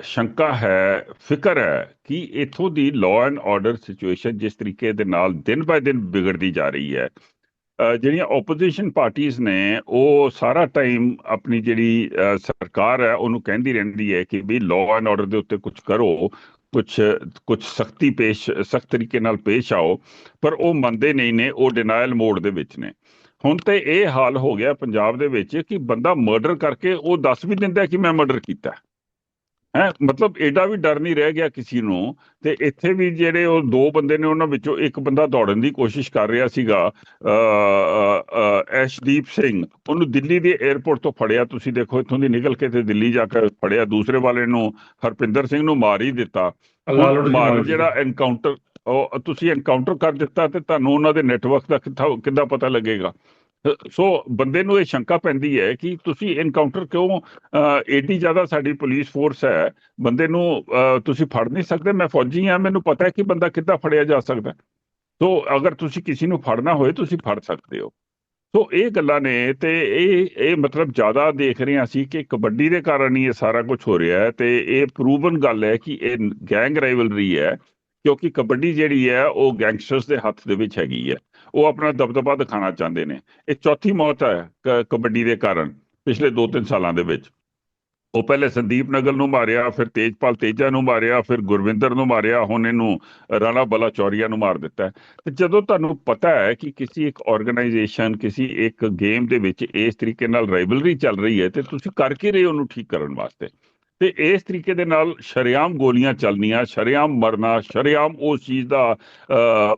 ਸ਼ੰਕਾ ਹੈ, ਫਿਕਰ ਹੈ ਕਿ ਇਥੋਂ ਦੀ ਲਾਅ ਐਂਡ ਆਰਡਰ ਸਿਚੁਏਸ਼ਨ ਜਿਸ ਤਰੀਕੇ ਦੇ ਨਾਲ ਦਿਨ ਬਾਏ ਦਿਨ ਵਿਗੜਦੀ ਜਾ ਰਹੀ ਹੈ ਜਿਹੜੀਆਂ ਆਪੋਜੀਸ਼ਨ ਪਾਰਟੀਆਂ ਨੇ, ਉਹ ਸਾਰਾ ਟਾਈਮ ਆਪਣੀ ਜਿਹੜੀ ਸਰਕਾਰ ਹੈ, ਉਹਨੂੰ ਕਹਿੰਦੀ ਰਹਿੰਦੀ ਹੈ ਕਿ ਵੀ ਲਾਅ ਐਂਡ ਆਰਡਰ ਦੇ ਉੱਤੇ ਕੁਝ ਕਰੋ ਕੁਝ ਕੁਝ ਸਖਤੀ ਪੇਸ਼, ਸਖਤ ਤਰੀਕੇ ਨਾਲ ਪੇਸ਼ ਆਓ, ਪਰ ਉਹ ਮੰਨਦੇ ਨਹੀਂ ਨੇ, ਉਹ ਡਿਨਾਇਲ ਮੋਡ ਦੇ ਵਿੱਚ ਨੇ। ਹੁਣ ਤੇ ਇਹ ਹਾਲ ਹੋ ਗਿਆ ਪੰਜਾਬ ਦੇ ਵਿੱਚ ਕਿ ਬੰਦਾ ਮਰਡਰ ਕਰਕੇ ਉਹ ਦੱਸ ਵੀ ਦਿੰਦਾ ਕਿ ਮੈਂ ਮਰਡਰ ਕੀਤਾ। ਹੈ ਮਤਲਬ ਐਡਾ ਵੀ ਡਰ ਨਹੀਂ ਰਹਿ ਗਿਆ ਕਿਸੇ ਨੂੰ ਤੇ ਇੱਥੇ ਵੀ ਜਿਹੜੇ ਉਹ ਦੋ ਬੰਦੇ ਨੇ ਉਹਨਾਂ ਵਿੱਚੋਂ ਇੱਕ ਬੰਦਾ ਦੌੜਨ ਦੀ ਕੋਸ਼ਿਸ਼ ਕਰ ਰਿਹਾ ਸੀਗਾ ਐਸ਼ਦੀਪ ਸਿੰਘ। ਉਹਨੂੰ ਦਿੱਲੀ ਦੇ 에ਅਰਪੋਰਟ ਤੋਂ ਫੜਿਆ ਤੁਸੀਂ ਦੇਖੋ ਇੱਥੋਂ ਦੀ ਨਿਕਲ ਕੇ ਤੇ ਦਿੱਲੀ ਜਾ ਕੇ ਫੜਿਆ। ਦੂਸਰੇ ਵਾਲੇ ਨੂੰ ਹਰਪਿੰਦਰ ਸਿੰਘ ਨੂੰ ਮਾਰ ਹੀ ਦਿੱਤਾ। ਮਾਰ ਜਿਹੜਾ ਐਨਕਾਊਂਟਰ ਉਹ ਤੁਸੀਂ ਐਨਕਾਊਂਟਰ ਕਰ ਦਿੱਤਾ ਤੇ ਤੁਹਾਨੂੰ ਉਹਨਾਂ ਦੇ ਨੈਟਵਰਕ ਦਾ ਕਿੱਥਾ ਕਿੱਦਾਂ ਪਤਾ ਲੱਗੇਗਾ? ਸੋ ਬੰਦੇ ਨੂੰ ਇਹ ਸ਼ੰਕਾ ਪੈਂਦੀ ਹੈ ਕਿ ਤੁਸੀਂ ਇਨਕਾਊਂਟਰ ਕਿਉਂ ਅ, ਏਡੀ ਜ਼ਿਆਦਾ ਸਾਡੀ ਪੁਲਿਸ ਫੋਰਸ ਹੈ ਬੰਦੇ ਨੂੰ ਤੁਸੀਂ ਫੜ ਨਹੀਂ ਸਕਦੇ ਮੈਂ ਫੌਜੀ ਹਾਂ ਮੈਨੂੰ ਪਤਾ ਹੈ ਕਿ ਬੰਦਾ ਕਿੱਦਾਂ ਫੜਿਆ ਜਾ ਸਕਦਾ। ਸੋ ਅਗਰ ਤੁਸੀਂ ਕਿਸੇ ਨੂੰ ਫੜਨਾ ਹੋਏ ਤੁਸੀਂ ਫੜ ਸਕਦੇ ਹੋ। ਸੋ ਇਹ ਗੱਲਾਂ ਨੇ ਤੇ ਇਹ ਇਹ ਮਤਲਬ ਜ਼ਿਆਦਾ ਦੇਖ ਰਹੇ ਹਾਂ ਅਸੀਂ ਕਿ ਕਬੱਡੀ ਦੇ ਕਾਰਨ ਹੀ ਇਹ ਸਾਰਾ ਕੁਝ ਹੋ ਰਿਹਾ ਹੈ ਤੇ ਇਹ ਪ੍ਰੂਵਨ ਗੱਲ ਹੈ ਕਿ ਇਹ ਗੈਂਗ ਰਾਈਵਲਰੀ ਹੈ। ਕਿਉਂਕਿ ਕਬੱਡੀ ਜਿਹੜੀ ਹੈ, ਉਹ ਗੈਂਗਸਟਰਸ ਦੇ ਹੱਥ ਦੇ ਵਿੱਚ ਹੈਗੀ ਹੈ। ਉਹ ਆਪਣਾ ਦਬਦਬਾ ਦਿਖਾਉਣਾ ਚਾਹੁੰਦੇ ਨੇ। ਇਹ ਚੌਥੀ ਮੌਤ ਹੈ ਕਬੱਡੀ ਦੇ ਕਾਰਨ ਪਿਛਲੇ 2-3 ਸਾਲਾਂ ਦੇ ਵਿੱਚ। ਉਹ ਪਹਿਲੇ ਸੰਦੀਪ ਨਗਲ ਨੂੰ ਮਾਰਿਆ, ਫਿਰ ਤੇਜਪਾਲ ਤੇਜਾ ਨੂੰ ਮਾਰਿਆ, ਫਿਰ ਗੁਰਵਿੰਦਰ ਨੂੰ ਮਾਰਿਆ, ਹੁਣ ਇਹਨੂੰ ਰਾਣਾ ਬਲਾ ਚੌਰੀਆ ਨੂੰ ਮਾਰ ਦਿੱਤਾ ਤੇ ਜਦੋਂ ਤੁਹਾਨੂੰ ਪਤਾ ਹੈ ਕਿ ਕਿਸੇ ਇੱਕ ਆਰਗੇਨਾਈਜੇਸ਼ਨ ਕਿਸੇ ਇੱਕ ਗੇਮ ਦੇ ਵਿੱਚ ਇਸ ਤਰੀਕੇ ਨਾਲ ਰਾਈਵਲਰੀ ਚੱਲ ਰਹੀ ਹੈ, ਤੇ ਤੁਸੀਂ ਕਰ ਕੀ ਰਹੇ ਹੋ ਉਹਨੂੰ ਠੀਕ ਕਰਨ ਵਾਸਤੇ? ਤੇ ਇਸ ਤਰੀਕੇ ਦੇ ਨਾਲ ਸ਼ਰੇਆਮ ਗੋਲੀਆਂ ਚੱਲਣੀਆਂ, ਸ਼ਰੇਆਮ ਮਰਨਾ, ਸ਼ਰੇਆਮ ਉਸ ਚੀਜ਼ ਦਾ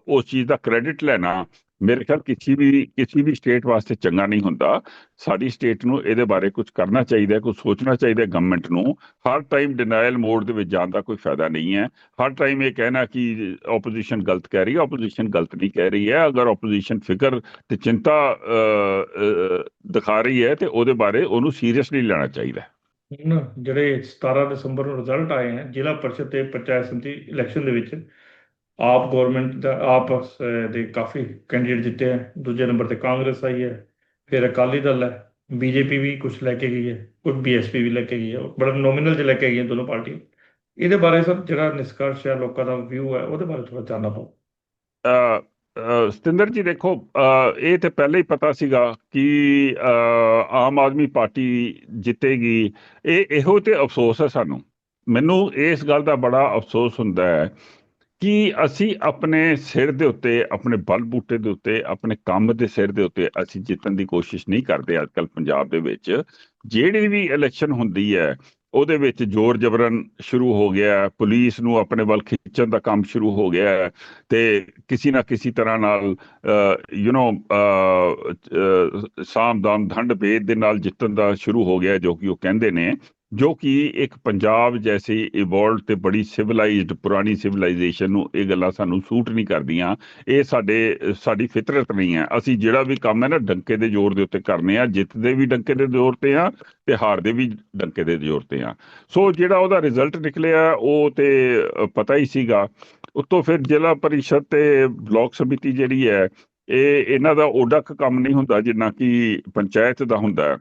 ਉਸ ਚੀਜ਼ ਦਾ ਕ੍ਰੈਡਿਟ ਲੈਣਾ, ਮੇਰੇ ਖਿਆਲ ਕਿਸੇ ਵੀ ਕਿਸੇ ਵੀ ਸਟੇਟ ਵਾਸਤੇ ਚੰਗਾ ਨਹੀਂ ਹੁੰਦਾ। ਸਾਡੀ ਸਟੇਟ ਨੂੰ ਇਹਦੇ ਬਾਰੇ ਕੁਝ ਕਰਨਾ ਚਾਹੀਦਾ ਹੈ ਕੁਝ ਸੋਚਣਾ ਚਾਹੀਦਾ ਹੈ ਗਵਰਨਮੈਂਟ ਨੂੰ। ਹਰ ਟਾਈਮ ਡਿਨਾਇਲ ਮੋਡ ਦੇ ਵਿੱਚ ਜਾਣ ਦਾ ਕੋਈ ਫਾਇਦਾ ਨਹੀਂ ਹੈ। ਹਰ ਟਾਈਮ ਇਹ ਕਹਿਣਾ ਕਿ ਆਪੋਜੀਸ਼ਨ ਗਲਤ ਕਹਿ ਰਹੀ ਹੈ ਆਪੋਜੀਸ਼ਨ ਗਲਤ ਨਹੀਂ ਕਹਿ ਰਹੀ ਹੈ। ਅਗਰ ਆਪੋਜੀਸ਼ਨ ਫਿਕਰ ਤੇ ਚਿੰਤਾ ਦਿਖਾ ਰਹੀ ਹੈ ਤੇ ਉਹਦੇ ਬਾਰੇ ਉਹਨੂੰ ਸੀਰੀਅਸਲੀ ਲੈਣਾ ਚਾਹੀਦਾ ਹੈ। ਹੁਣ ਜਿਹੜੇ 17 ਦਸੰਬਰ ਨੂੰ ਰਿਜ਼ਲਟ ਆਏ ਹਨ ਜ਼ਿਲ੍ਹਾ ਪਰਿਸ਼ਦ ਤੇ ਪੰਚਾਇਤ ਸਮਿਤੀ ਇਲੈਕਸ਼ਨ ਦੇ ਵਿੱਚ ਆਪ ਗਵਰਨਮੈਂਟ ਦਾ, ਆਪ ਦੇ ਕਾਫੀ ਕੈਂਡੀਡੇਟ ਜਿੱਤੇ ਹੈ, ਦੂਜੇ ਨੰਬਰ ਤੇ ਕਾਂਗਰਸ ਆਈ ਹੈ, ਫਿਰ ਅਕਾਲੀ ਦਲ ਹੈ, ਬੀਜੇਪੀ ਵੀ ਕੁਝ ਲੈ ਕੇ ਗਈ ਹੈ ਕੁਝ ਬੀਐਸਪੀ ਵੀ ਲੈ ਕੇ ਗਈ ਹੈ, ਬੜਾ ਨੋਮੀਨਲ ਚ ਲੈ ਕੇ ਗਈਆਂ ਦੋਨੋਂ ਪਾਰਟੀਆਂ। ਇਹਦੇ ਬਾਰੇ ਸਰ ਜਿਹੜਾ ਨਿਸ਼ਕਰਸ਼ ਹੈ, ਲੋਕਾਂ ਦਾ ਵਿਊ ਹੈ, ਉਹਦੇ ਬਾਰੇ ਥੋੜਾ ਜਾਣਨਾ ਪਊ। ਸਤਿੰਦਰ ਜੀ ਦੇਖੋ ਇਹ ਤੇ ਪਹਿਲਾਂ ਹੀ ਪਤਾ ਸੀਗਾ ਕਿ ਆਮ ਆਦਮੀ ਪਾਰਟੀ ਜਿੱਤੇਗੀ। ਇਹ ਇਹੋ ਤੇ ਅਫਸੋਸ ਹੈ ਸਾਨੂੰ। ਮੈਨੂੰ ਇਸ ਗੱਲ ਦਾ ਬੜਾ ਅਫਸੋਸ ਹੁੰਦਾ ਹੈ ਕਿ ਅਸੀਂ ਆਪਣੇ ਸਿਰ ਦੇ ਉੱਤੇ, ਆਪਣੇ ਬਲ ਬੂਟੇ ਦੇ ਉੱਤੇ, ਆਪਣੇ ਕੰਮ ਦੇ ਸਿਰ ਦੇ ਉੱਤੇ ਅਸੀਂ ਜਿੱਤਣ ਦੀ ਕੋਸ਼ਿਸ਼ ਨਹੀਂ ਕਰਦੇ ਅੱਜਕੱਲ ਪੰਜਾਬ ਦੇ ਵਿੱਚ। ਜਿਹੜੀ ਵੀ ਇਲੈਕਸ਼ਨ ਹੁੰਦੀ ਹੈ ਉਹਦੇ ਵਿੱਚ ਜ਼ੋਰ ਜ਼ਬਰਨ ਸ਼ੁਰੂ ਹੋ ਗਿਆ, ਪੁਲਿਸ ਨੂੰ ਆਪਣੇ ਵੱਲ ਖਿੱਚਣ ਦਾ ਕੰਮ ਸ਼ੁਰੂ ਹੋ ਗਿਆ ਹੈ ਤੇ ਕਿਸੇ ਨਾ ਕਿਸੇ ਤਰ੍ਹਾਂ ਨਾਲ ਯੂ نو ਸਾਮ ਦਾਮ ਧੰਡ ਭੇਦ ਦੇ ਨਾਲ ਜਿੱਤਣ ਦਾ ਸ਼ੁਰੂ ਹੋ ਗਿਆ ਜੋ ਕਿ ਉਹ ਕਹਿੰਦੇ ਨੇ। ਜੋ ਕਿ ਇੱਕ ਪੰਜਾਬ ਜੈਸੀ ਇਵੋਲਵਡ ਤੇ ਬੜੀ ਸਿਵਲਾਈਜ਼ਡ ਪੁਰਾਣੀ ਸਿਵਲਾਈਜੇਸ਼ਨ ਨੂੰ ਇਹ ਗੱਲਾਂ ਸਾਨੂੰ ਸੂਟ ਨਹੀਂ ਕਰਦੀਆਂ। ਇਹ ਸਾਡੇ, ਸਾਡੀ ਫਿਤਰਤ ਨਹੀਂ ਹੈ। ਅਸੀਂ ਜਿਹੜਾ ਵੀ ਕੰਮ ਹੈ ਨਾ, ਡੰਕੇ ਦੇ ਜ਼ੋਰ ਦੇ ਉੱਤੇ ਕਰਨੇ ਆ। ਜਿੱਤਦੇ ਵੀ ਡੰਕੇ ਦੇ ਜ਼ੋਰ ਤੇ ਆ, ਤੇ ਹਾਰਦੇ ਵੀ ਡੰਕੇ ਦੇ ਜ਼ੋਰ ਤੇ ਆ। ਸੋ ਜਿਹੜਾ ਉਹਦਾ ਰਿਜ਼ਲਟ ਨਿਕਲਿਆ, ਉਹ ਤੇ ਪਤਾ ਹੀ ਸੀਗਾ। ਉਤੋਂ ਫਿਰ ਜ਼ਿਲ੍ਹਾ ਪਰਿਸ਼ਦ ਤੇ ਬਲਾਕ ਸਮਿਤੀ ਜਿਹੜੀ ਹੈ, ਇਹ, ਇਹਨਾਂ ਦਾ ਓਡਾ ਕੁ ਕੰਮ ਨਹੀਂ ਹੁੰਦਾ, ਜਿੰਨਾ ਕਿ ਪੰਚਾਇਤ ਦਾ ਹੁੰਦਾ। ਹੈ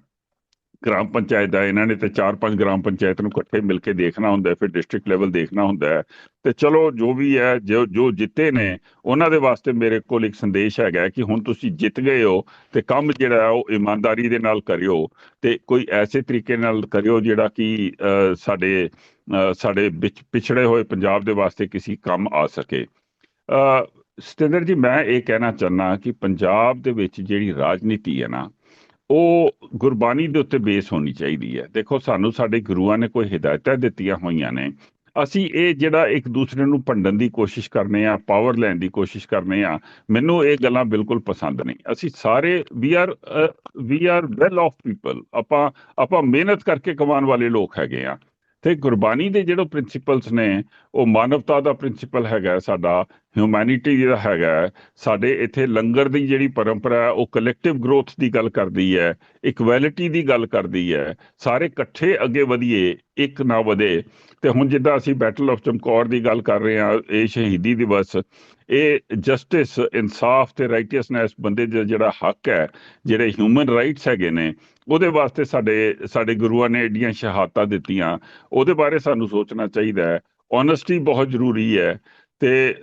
ਗ੍ਰਾਮ ਪੰਚਾਇਤ ਦਾ, ਇਹਨਾਂ ਨੇ ਤੇ ਚਾਰ ਪੰਜ ਗ੍ਰਾਮ ਪੰਚਾਇਤ ਨੂੰ ਇਕੱਠੇ ਮਿਲ ਕੇ ਦੇਖਣਾ ਹੁੰਦਾ ਫਿਰ ਡਿਸਟ੍ਰਿਕਟ ਲੈਵਲ ਦੇਖਣਾ ਹੁੰਦਾ ਹੈ। ਤੇ ਚਲੋ, ਜੋ ਵੀ ਹੈ, ਜੋ ਜੋ ਜਿੱਤੇ ਨੇ, ਉਹਨਾਂ ਦੇ ਵਾਸਤੇ ਮੇਰੇ ਕੋਲ ਇੱਕ ਸੰਦੇਸ਼ ਹੈਗਾ ਕਿ ਹੁਣ ਤੁਸੀਂ ਜਿੱਤ ਗਏ ਹੋ ਤੇ ਕੰਮ ਜਿਹੜਾ ਉਹ ਇਮਾਨਦਾਰੀ ਦੇ ਨਾਲ ਕਰਿਓ ਤੇ ਕੋਈ ਐਸੇ ਤਰੀਕੇ ਨਾਲ ਕਰਿਓ ਜਿਹੜਾ ਕਿ ਸਾਡੇ ਸਾਡੇ ਵਿੱਚ ਪਿਛੜੇ ਹੋਏ ਪੰਜਾਬ ਦੇ ਵਾਸਤੇ ਕਿਸੇ ਕੰਮ ਆ ਸਕੇ। ਸਤਿੰਦਰ ਜੀ, ਮੈਂ ਇਹ ਕਹਿਣਾ ਚਾਹਨਾ ਕਿ ਪੰਜਾਬ ਦੇ ਵਿੱਚ ਜਿਹੜੀ ਰਾਜਨੀਤੀ ਹੈ ਨਾ ਉਹ ਗੁਰਬਾਣੀ ਦੇ ਉੱਤੇ ਬੇਸ ਹੋਣੀ ਚਾਹੀਦੀ ਹੈ। ਦੇਖੋ, ਸਾਨੂੰ ਸਾਡੇ ਗੁਰੂਆਂ ਨੇ ਕੋਈ ਹਦਾਇਤਾਂ ਦਿੱਤੀਆਂ ਹੋਈਆਂ ਨੇ। ਅਸੀਂ ਇਹ ਜਿਹੜਾ ਇੱਕ ਦੂਸਰੇ ਨੂੰ ਭੰਡਣ ਦੀ ਕੋਸ਼ਿਸ਼ ਕਰਨੇ ਆ, ਪਾਵਰ ਲੈਣ ਦੀ ਕੋਸ਼ਿਸ਼ ਕਰਨੇ ਆ, ਮੈਨੂੰ ਇਹ ਗੱਲਾਂ ਬਿਲਕੁਲ ਪਸੰਦ ਨਹੀਂ। ਅਸੀਂ ਸਾਰੇ we are we are well off people ਆਪਾਂ ਆਪਾਂ ਮਿਹਨਤ ਕਰਕੇ ਕਮਾਉਣ ਵਾਲੇ ਲੋਕ ਹੈਗੇ ਆ। ਤੇ ਗੁਰਬਾਣੀ ਦੇ ਜਿਹੜੇ ਪ੍ਰਿੰਸੀਪਲਸ ਨੇ, ਉਹ ਮਾਨਵਤਾ ਦਾ ਪ੍ਰਿੰਸੀਪਲ ਹੈਗਾ ਸਾਡਾ ਹਿਊਮੈਨਿਟੀ ਜਿਹੜਾ ਹੈਗਾ ਸਾਡੇ ਇੱਥੇ ਲੰਗਰ ਦੀ ਜਿਹੜੀ ਪਰੰਪਰਾ ਹੈ, ਉਹ ਕਲੈਕਟਿਵ ਗਰੋਥ ਦੀ ਗੱਲ ਕਰਦੀ ਹੈ ਇਕੁਐਲਿਟੀ ਦੀ ਗੱਲ ਕਰਦੀ ਹੈ। ਸਾਰੇ ਇਕੱਠੇ ਅੱਗੇ ਵਧੀਏ, ਇੱਕ ਨਾ ਵਧੇ। ਤੇ ਹੁਣ ਜਿੱਦਾਂ ਅਸੀਂ ਬੈਟਲ ਆਫ ਚਮਕੌਰ ਦੀ ਗੱਲ ਕਰ ਰਹੇ ਹਾਂ, ਇਹ ਸ਼ਹੀਦੀ ਦਿਵਸ, ਇਹ ਜਸਟਿਸ ਇਨਸਾਫ ਤੇ ਰਾਈਟੀਅਸਨੈਸ ਬੰਦੇ ਦਾ ਜਿਹੜਾ ਹੱਕ ਹੈ, ਜਿਹੜੇ ਹਿਊਮਨ ਰਾਈਟਸ ਹੈਗੇ ਨੇ ਉਹਦੇ ਵਾਸਤੇ ਸਾਡੇ ਸਾਡੇ ਗੁਰੂਆਂ ਨੇ ਏਡੀਆਂ ਸ਼ਹਾਦਤਾਂ ਦਿੱਤੀਆਂ। ਉਹਦੇ ਬਾਰੇ ਸਾਨੂੰ ਸੋਚਣਾ ਚਾਹੀਦਾ ਹੈ। ਓਨੈਸਟੀ ਬਹੁਤ ਜ਼ਰੂਰੀ ਹੈ ਤੇ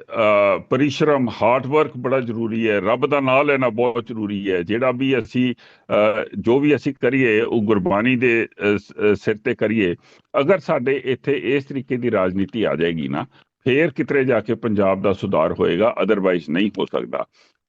ਪਰਿਸ਼ਰਮ ਹਾਰਡ ਵਰਕ ਬੜਾ ਜ਼ਰੂਰੀ ਹੈ। ਰੱਬ ਦਾ ਨਾਮ ਲੈਣਾ ਬਹੁਤ ਜ਼ਰੂਰੀ ਹੈ। ਜਿਹੜਾ ਵੀ ਅਸੀਂ ਜੋ ਵੀ ਅਸੀਂ ਕਰੀਏ, ਉਹ ਗੁਰਬਾਣੀ ਦੇ ਸਿਰ ਤੇ ਕਰੀਏ। ਅਗਰ ਸਾਡੇ ਇੱਥੇ ਇਸ ਤਰੀਕੇ ਦੀ ਰਾਜਨੀਤੀ ਆ ਜਾਏਗੀ ਨਾ, ਫੇਰ ਕਿਤਰੇ ਜਾ ਕੇ ਪੰਜਾਬ ਦਾ ਸੁਧਾਰ ਹੋਏਗਾ ਅਦਰਵਾਈਜ਼ ਨਹੀਂ ਹੋ ਸਕਦਾ।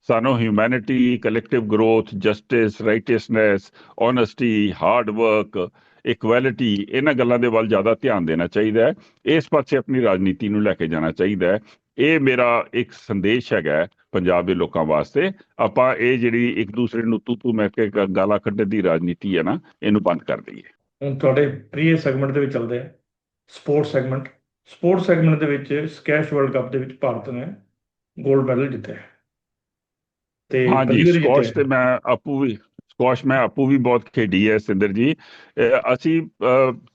ਸਾਨੂੰ humanity collective growth justice righteousness honesty hard work equality ਇਹਨਾਂ ਗੱਲਾਂ ਦੇ ਵੱਲ ਜ਼ਿਆਦਾ ਧਿਆਨ ਦੇਣਾ ਚਾਹੀਦਾ ਹੈ। ਇਸ ਪਾਸੇ ਆਪਣੀ ਰਾਜਨੀਤੀ ਨੂੰ ਲੈ ਕੇ ਜਾਣਾ ਚਾਹੀਦਾ ਹੈ। ਇਹ ਮੇਰਾ ਇੱਕ ਸੰਦੇਸ਼ ਹੈਗਾ ਪੰਜਾਬ ਦੇ ਲੋਕਾਂ ਵਾਸਤੇ। ਆਪਾਂ ਇਹ ਜਿਹੜੀ ਇੱਕ ਦੂਸਰੇ ਨੂੰ ਤੂ ਤੂ ਮੈਂ ਕੇ ਗਾਲਾਂ ਕੱਢਣ ਦੀ ਰਾਜਨੀਤੀ ਹੈ ਨਾ, ਇਹਨੂੰ ਬੰਦ ਕਰ ਦਈਏ। ਹੁਣ ਤੁਹਾਡੇ ਪ੍ਰੀਏ ਸੈਗਮੈਂਟ ਦੇ ਵਿੱਚ ਚੱਲਦੇ ਆ। Sports segment. ਸਪੋਰਟਸ ਸੈਗਮੈਂਟ ਦੇ ਵਿੱਚ ਸਕੈਸ਼ ਵਰਲਡ ਕੱਪ ਦੇ ਵਿੱਚ ਭਾਰਤ ਨੇ 골ਡ ਮੈਡਲ ਜਿੱਤਿਆ ਤੇ ਹਾਂਜੀ ਜਿੱਤਿਆ ਤੇ ਮੈਂ ਆਪੂ ਵੀ ਸਕੁਆਸ਼ ਮੈਂ ਆਪੂ ਵੀ ਬਹੁਤ ਖੇਡੀ ਹੈ ਸਿੰਦਰ ਜੀ। ਅਸੀਂ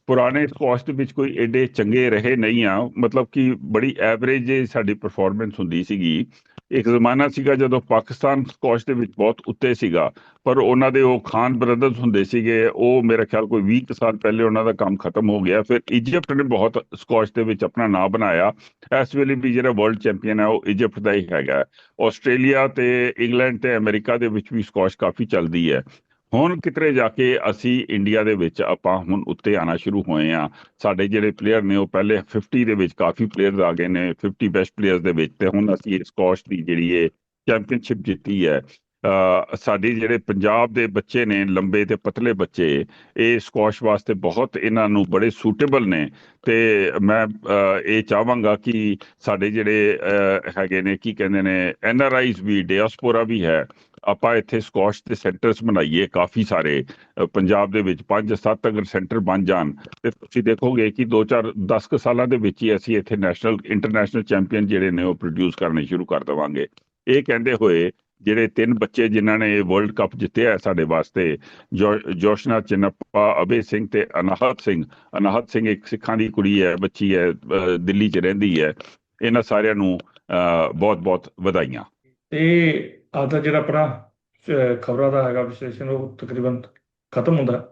ਪੁਰਾਣੇ ਸਕੁਆਸ਼ ਦੇ ਵਿੱਚ ਕੋਈ ਏਡੇ ਚੰਗੇ ਰਹੇ ਨਹੀਂ ਆ। ਮਤਲਬ ਕਿ ਬੜੀ ਐਵਰੇਜ ਸਾਡੀ ਪਰਫਾਰਮੈਂਸ ਹੁੰਦੀ ਸੀਗੀ। ਇੱਕ ਜ਼ਮਾਨਾ ਸੀਗਾ ਜਦੋਂ ਪਾਕਿਸਤਾਨ ਸਕੁਆਸ਼ ਦੇ ਵਿੱਚ ਬਹੁਤ ਉੱਤੇ ਸੀਗਾ, ਪਰ ਉਹਨਾਂ ਦੇ ਉਹ ਖਾਨ ਬ੍ਰਦਰਸ ਹੁੰਦੇ ਸੀਗੇ, ਉਹ ਮੇਰਾ ਖਿਆਲ ਕੋਈ 20 ਕੁ ਸਾਲ ਪਹਿਲੇ ਉਹਨਾਂ ਦਾ ਕੰਮ ਖਤਮ ਹੋ ਗਿਆ, ਫਿਰ ਇਜਿਪਟ ਨੇ ਬਹੁਤ ਸਕੁਆਸ਼ ਦੇ ਵਿੱਚ ਆਪਣਾ ਨਾਮ ਬਣਾਇਆ। ਇਸ ਵੇਲੇ ਵੀ ਜਿਹੜਾ ਵਰਲਡ ਚੈਂਪੀਅਨ ਹੈ, ਉਹ ਇਜਿਪਟ ਦਾ ਹੀ ਹੈਗਾ। ਆਸਟ੍ਰੇਲੀਆ ਤੇ ਇੰਗਲੈਂਡ ਤੇ ਅਮਰੀਕਾ ਦੇ ਵਿੱਚ ਵੀ ਸਕੁਆਸ਼ ਕਾਫੀ ਚੱਲਦੀ ਹੈ। ਹੁਣ ਕਿਤੇ ਜਾ ਕੇ ਅਸੀਂ ਇੰਡੀਆ ਦੇ ਵਿੱਚ ਆਪਾਂ ਹੁਣ ਉੱਤੇ ਆਣਾ ਸ਼ੁਰੂ ਹੋਏ ਆ ਸਾਡੇ ਜਿਹੜੇ ਪਲੇਅਰ ਨੇ ਉਹ ਪਹਿਲੇ 50 ਦੇ ਵਿੱਚ ਕਾਫੀ ਪਲੇਅਰਸ ਆ ਗਏ ਨੇ 50 ਬੈਸਟ ਪਲੇਅਰਸ ਦੇ ਵਿੱਚ ਤੇ ਹੁਣ ਅਸੀਂ ਇਹ ਸਕੁਆਸ਼ ਦੀ ਜਿਹੜੀ ਇਹ ਚੈਂਪੀਅਨਸ਼ਿਪ ਜਿੱਤੀ ਹੈ। ਸਾਡੇ ਜਿਹੜੇ ਪੰਜਾਬ ਦੇ ਬੱਚੇ ਨੇ, ਲੰਬੇ ਤੇ ਪਤਲੇ ਬੱਚੇ, ਇਹ ਸਕੁਆਸ਼ ਵਾਸਤੇ ਬਹੁਤ ਇਹਨਾਂ ਨੂੰ ਬੜੇ ਸੂਟੇਬਲ ਨੇ ਤੇ ਮੈਂ ਇਹ ਚਾਹਾਂਗਾ ਕਿ ਸਾਡੇ ਜਿਹੜੇ ਹੈਗੇ ਨੇ, ਕੀ ਕਹਿੰਦੇ ਨੇ ਐਨ ਆਰ ਆਈਜ਼ ਵੀ ਡਾਇਸਪੋਰਾ ਵੀ ਹੈ ਆਪਾਂ ਇੱਥੇ ਸਕੁਆਸ਼ ਦੇ ਸੈਂਟਰਸ ਬਣਾਈਏ ਕਾਫੀ ਸਾਰੇ ਪੰਜਾਬ ਦੇ ਵਿੱਚ 5-7 ਅਗਰ ਸੈਂਟਰ ਬਣ ਜਾਣ, ਤੇ ਤੁਸੀਂ ਦੇਖੋਗੇ ਕਿ 2-4 10 ਕੁ ਸਾਲਾਂ ਦੇ ਵਿੱਚ ਹੀ ਅਸੀਂ ਇੱਥੇ ਨੈਸ਼ਨਲ ਇੰਟਰਨੈਸ਼ਨਲ ਚੈਂਪੀਅਨ ਜਿਹੜੇ ਨੇ ਉਹ ਪ੍ਰੋਡਿਊਸ ਕਰਨੇ ਸ਼ੁਰੂ ਕਰ ਦੇਵਾਂਗੇ। ਇਹ ਕਹਿੰਦੇ ਹੋਏ ਜਿਹੜੇ ਤਿੰਨ ਬੱਚੇ ਜਿਨ੍ਹਾਂ ਨੇ ਵਰਲਡ ਕੱਪ ਜਿੱਤਿਆ ਹੈ ਸਾਡੇ ਵਾਸਤੇ, ਜੋ- ਜੋਸ਼ਨਾ ਚਿੰਨਪਾ ਅਬੇ ਸਿੰਘ ਤੇ ਅਨਾਹਤ ਸਿੰਘ ਅਨਾਹਤ ਸਿੰਘ ਇੱਕ ਸਿੱਖਾਂ ਦੀ ਕੁੜੀ ਹੈ, ਬੱਚੀ ਹੈ ਦਿੱਲੀ 'ਚ ਰਹਿੰਦੀ ਹੈ, ਇਹਨਾਂ ਸਾਰਿਆਂ ਨੂੰ ਬਹੁਤ ਬਹੁਤ ਵਧਾਈਆਂ। ਤੇ ਅੱਜ ਜਿਹੜਾ ਆਪਣਾ ਖਬਰਾਂ ਦਾ ਹੈਗਾ ਵਿਸ਼ਲੇਸ਼ਣ, ਉਹ ਤਕਰੀਬਨ ਖਤਮ ਹੁੰਦਾ।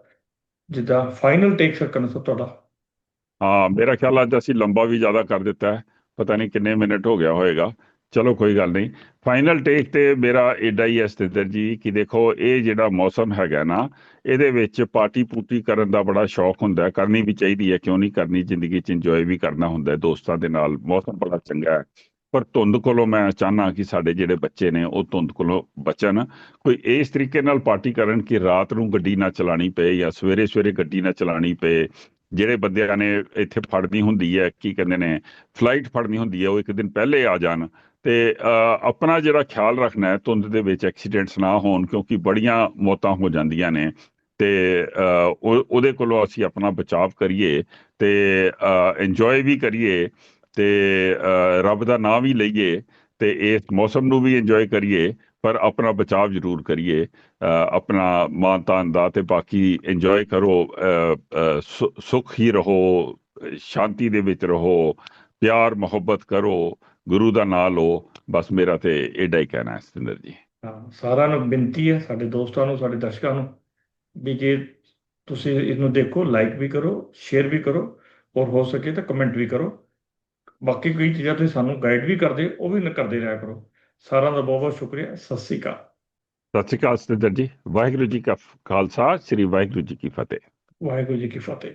ਜਿੱਦਾਂ ਫਾਈਨਲ ਟੇਕ ਸਕਣ ਤੋਂ ਤੁਹਾਡਾ। ਹਾਂ, ਮੇਰਾ ਖਿਆਲ ਅੱਜ ਅਸੀਂ ਲੰਬਾ ਵੀ ਜ਼ਿਆਦਾ ਕਰ ਦਿੱਤਾ ਹੈ। ਪਤਾ ਨਹੀਂ ਕਿੰਨੇ ਮਿੰਟ ਹੋ ਗਿਆ ਹੋਏਗਾ। ਚਲੋ ਕੋਈ ਗੱਲ ਨਹੀਂ। ਫਾਈਨਲ ਟੇਕ ਤੇ ਮੇਰਾ ਏਡਾ ਹੀ ਹੈ ਸਤਿੰਦਰ ਜੀ ਕਿ ਦੇਖੋ, ਇਹ ਜਿਹੜਾ ਮੌਸਮ ਹੈਗਾ ਨਾ, ਇਹਦੇ ਵਿੱਚ ਪਾਰਟੀ ਪੂਟੀ ਕਰਨ ਦਾ ਬੜਾ ਸ਼ੌਕ ਹੁੰਦਾ ਹੈ। ਕਰਨੀ ਵੀ ਚਾਹੀਦੀ ਹੈ, ਕਿਉਂ ਨਹੀਂ ਕਰਨੀ? ਜ਼ਿੰਦਗੀ 'ਚ ਇੰਜੋਏ ਵੀ ਕਰਨਾ ਹੁੰਦਾ ਹੈ। ਦੋਸਤਾਂ ਦੇ ਨਾਲ ਮੌਸਮ ਬੜਾ ਚੰਗਾ ਹੈ। ਪਰ ਧੁੰਦ ਕੋਲੋਂ ਮੈਂ ਚਾਹਨਾ ਕਿ ਸਾਡੇ ਜਿਹੜੇ ਬੱਚੇ ਨੇ ਉਹ ਧੁੰਦ ਕੋਲੋਂ ਬਚਣ। ਕੋਈ ਇਸ ਤਰੀਕੇ ਨਾਲ ਪਾਰਟੀ ਕਰਨ ਕਿ ਰਾਤ ਨੂੰ ਗੱਡੀ ਨਾ ਚਲਾਣੀ ਪਏ ਜਾਂ ਸਵੇਰੇ ਸਵੇਰੇ ਗੱਡੀ ਨਾ ਚਲਾਣੀ ਪਏ, ਜਿਹੜੇ ਬੰਦਿਆਂ ਨੇ ਇੱਥੇ ਫੜਨੀ ਹੁੰਦੀ ਹੈ, ਕੀ ਕਹਿੰਦੇ ਨੇ, ਫਲਾਈਟ ਫੜਨੀ ਹੁੰਦੀ ਹੈ, ਉਹ ਇੱਕ ਦਿਨ ਪਹਿਲੇ ਆ ਜਾਣ। ਤੇ ਆਪਣਾ ਜਿਹੜਾ ਖਿਆਲ ਰੱਖਣਾ ਹੈ, ਧੁੰਦ ਦੇ ਵਿੱਚ ਐਕਸੀਡੈਂਟਸ ਨਾ ਹੋਣ ਕਿਉਂਕਿ ਬੜੀਆਂ ਮੌਤਾਂ ਹੋ ਜਾਂਦੀਆਂ ਨੇ। ਤੇ ਉਹ- ਉਹਦੇ ਕੋਲੋਂ ਅਸੀਂ ਆਪਣਾ ਬਚਾਅ ਕਰੀਏ ਤੇ ਇੰਜੋਏ ਵੀ ਕਰੀਏ। ਤੇ ਰੱਬ ਦਾ ਨਾਮ ਵੀ ਲਈਏ ਤੇ ਇਸ ਮੌਸਮ ਨੂੰ ਵੀ ਇੰਜੋਏ ਕਰੀਏ ਪਰ ਆਪਣਾ ਬਚਾਅ ਜ਼ਰੂਰ ਕਰੀਏ। ਆਪਣਾ ਮਾਨ ਤਾਨ ਦਾ ਤੇ ਬਾਕੀ ਇੰਜੋਏ ਕਰੋ ਅ, ਸੁਖ ਹੀ ਰਹੋ ਸ਼ਾਂਤੀ ਦੇ ਵਿੱਚ ਰਹੋ ਪਿਆਰ ਮੁਹੱਬਤ ਕਰੋ ਗੁਰੂ ਦਾ ਨਾਮ ਲਓ। ਬਸ ਮੇਰਾ ਤੇ ਏਡਾ ਹੀ ਕਹਿਣਾ ਹੈ ਸਤਿੰਦਰ ਜੀ। ਸਾਰਿਆਂ ਨੂੰ ਬੇਨਤੀ ਹੈ ਸਾਡੇ ਦੋਸਤਾਂ ਨੂੰ ਸਾਡੇ ਦਰਸ਼ਕਾਂ ਨੂੰ ਵੀ ਜੇ ਤੁਸੀਂ ਇਹਨੂੰ ਦੇਖੋ ਲਾਈਕ ਵੀ ਕਰੋ ਸ਼ੇਅਰ ਵੀ ਕਰੋ ਔਰ ਹੋ ਸਕੇ ਤਾਂ ਕਮੈਂਟ ਵੀ ਕਰੋ। ਬਾਕੀ ਕੋਈ ਚੀਜ਼ਾਂ ਤੁਸੀਂ ਸਾਨੂੰ ਗਾਈਡ ਵੀ ਕਰਦੇ ਉਹ ਵੀ ਕਰਦੇ ਰਿਹਾ ਕਰੋ। ਸਾਰਿਆਂ ਦਾ ਬਹੁਤ ਬਹੁਤ ਸ਼ੁਕਰੀਆ। ਸਤਿ ਸ੍ਰੀ ਅਕਾਲ। ਸਤਿ ਸ਼੍ਰੀ ਅਕਾਲ ਸਤਿੰਦਰ ਜੀ। ਵਾਹਿਗੁਰੂ ਜੀ ਕਾ ਖਾਲਸਾ ਸ੍ਰੀ ਵਾਹਿਗੁਰੂ ਜੀ ਕੀ ਫਤਿਹ। ਵਾਹਿਗੁਰੂ ਜੀ ਕੀ ਫਤਿਹ।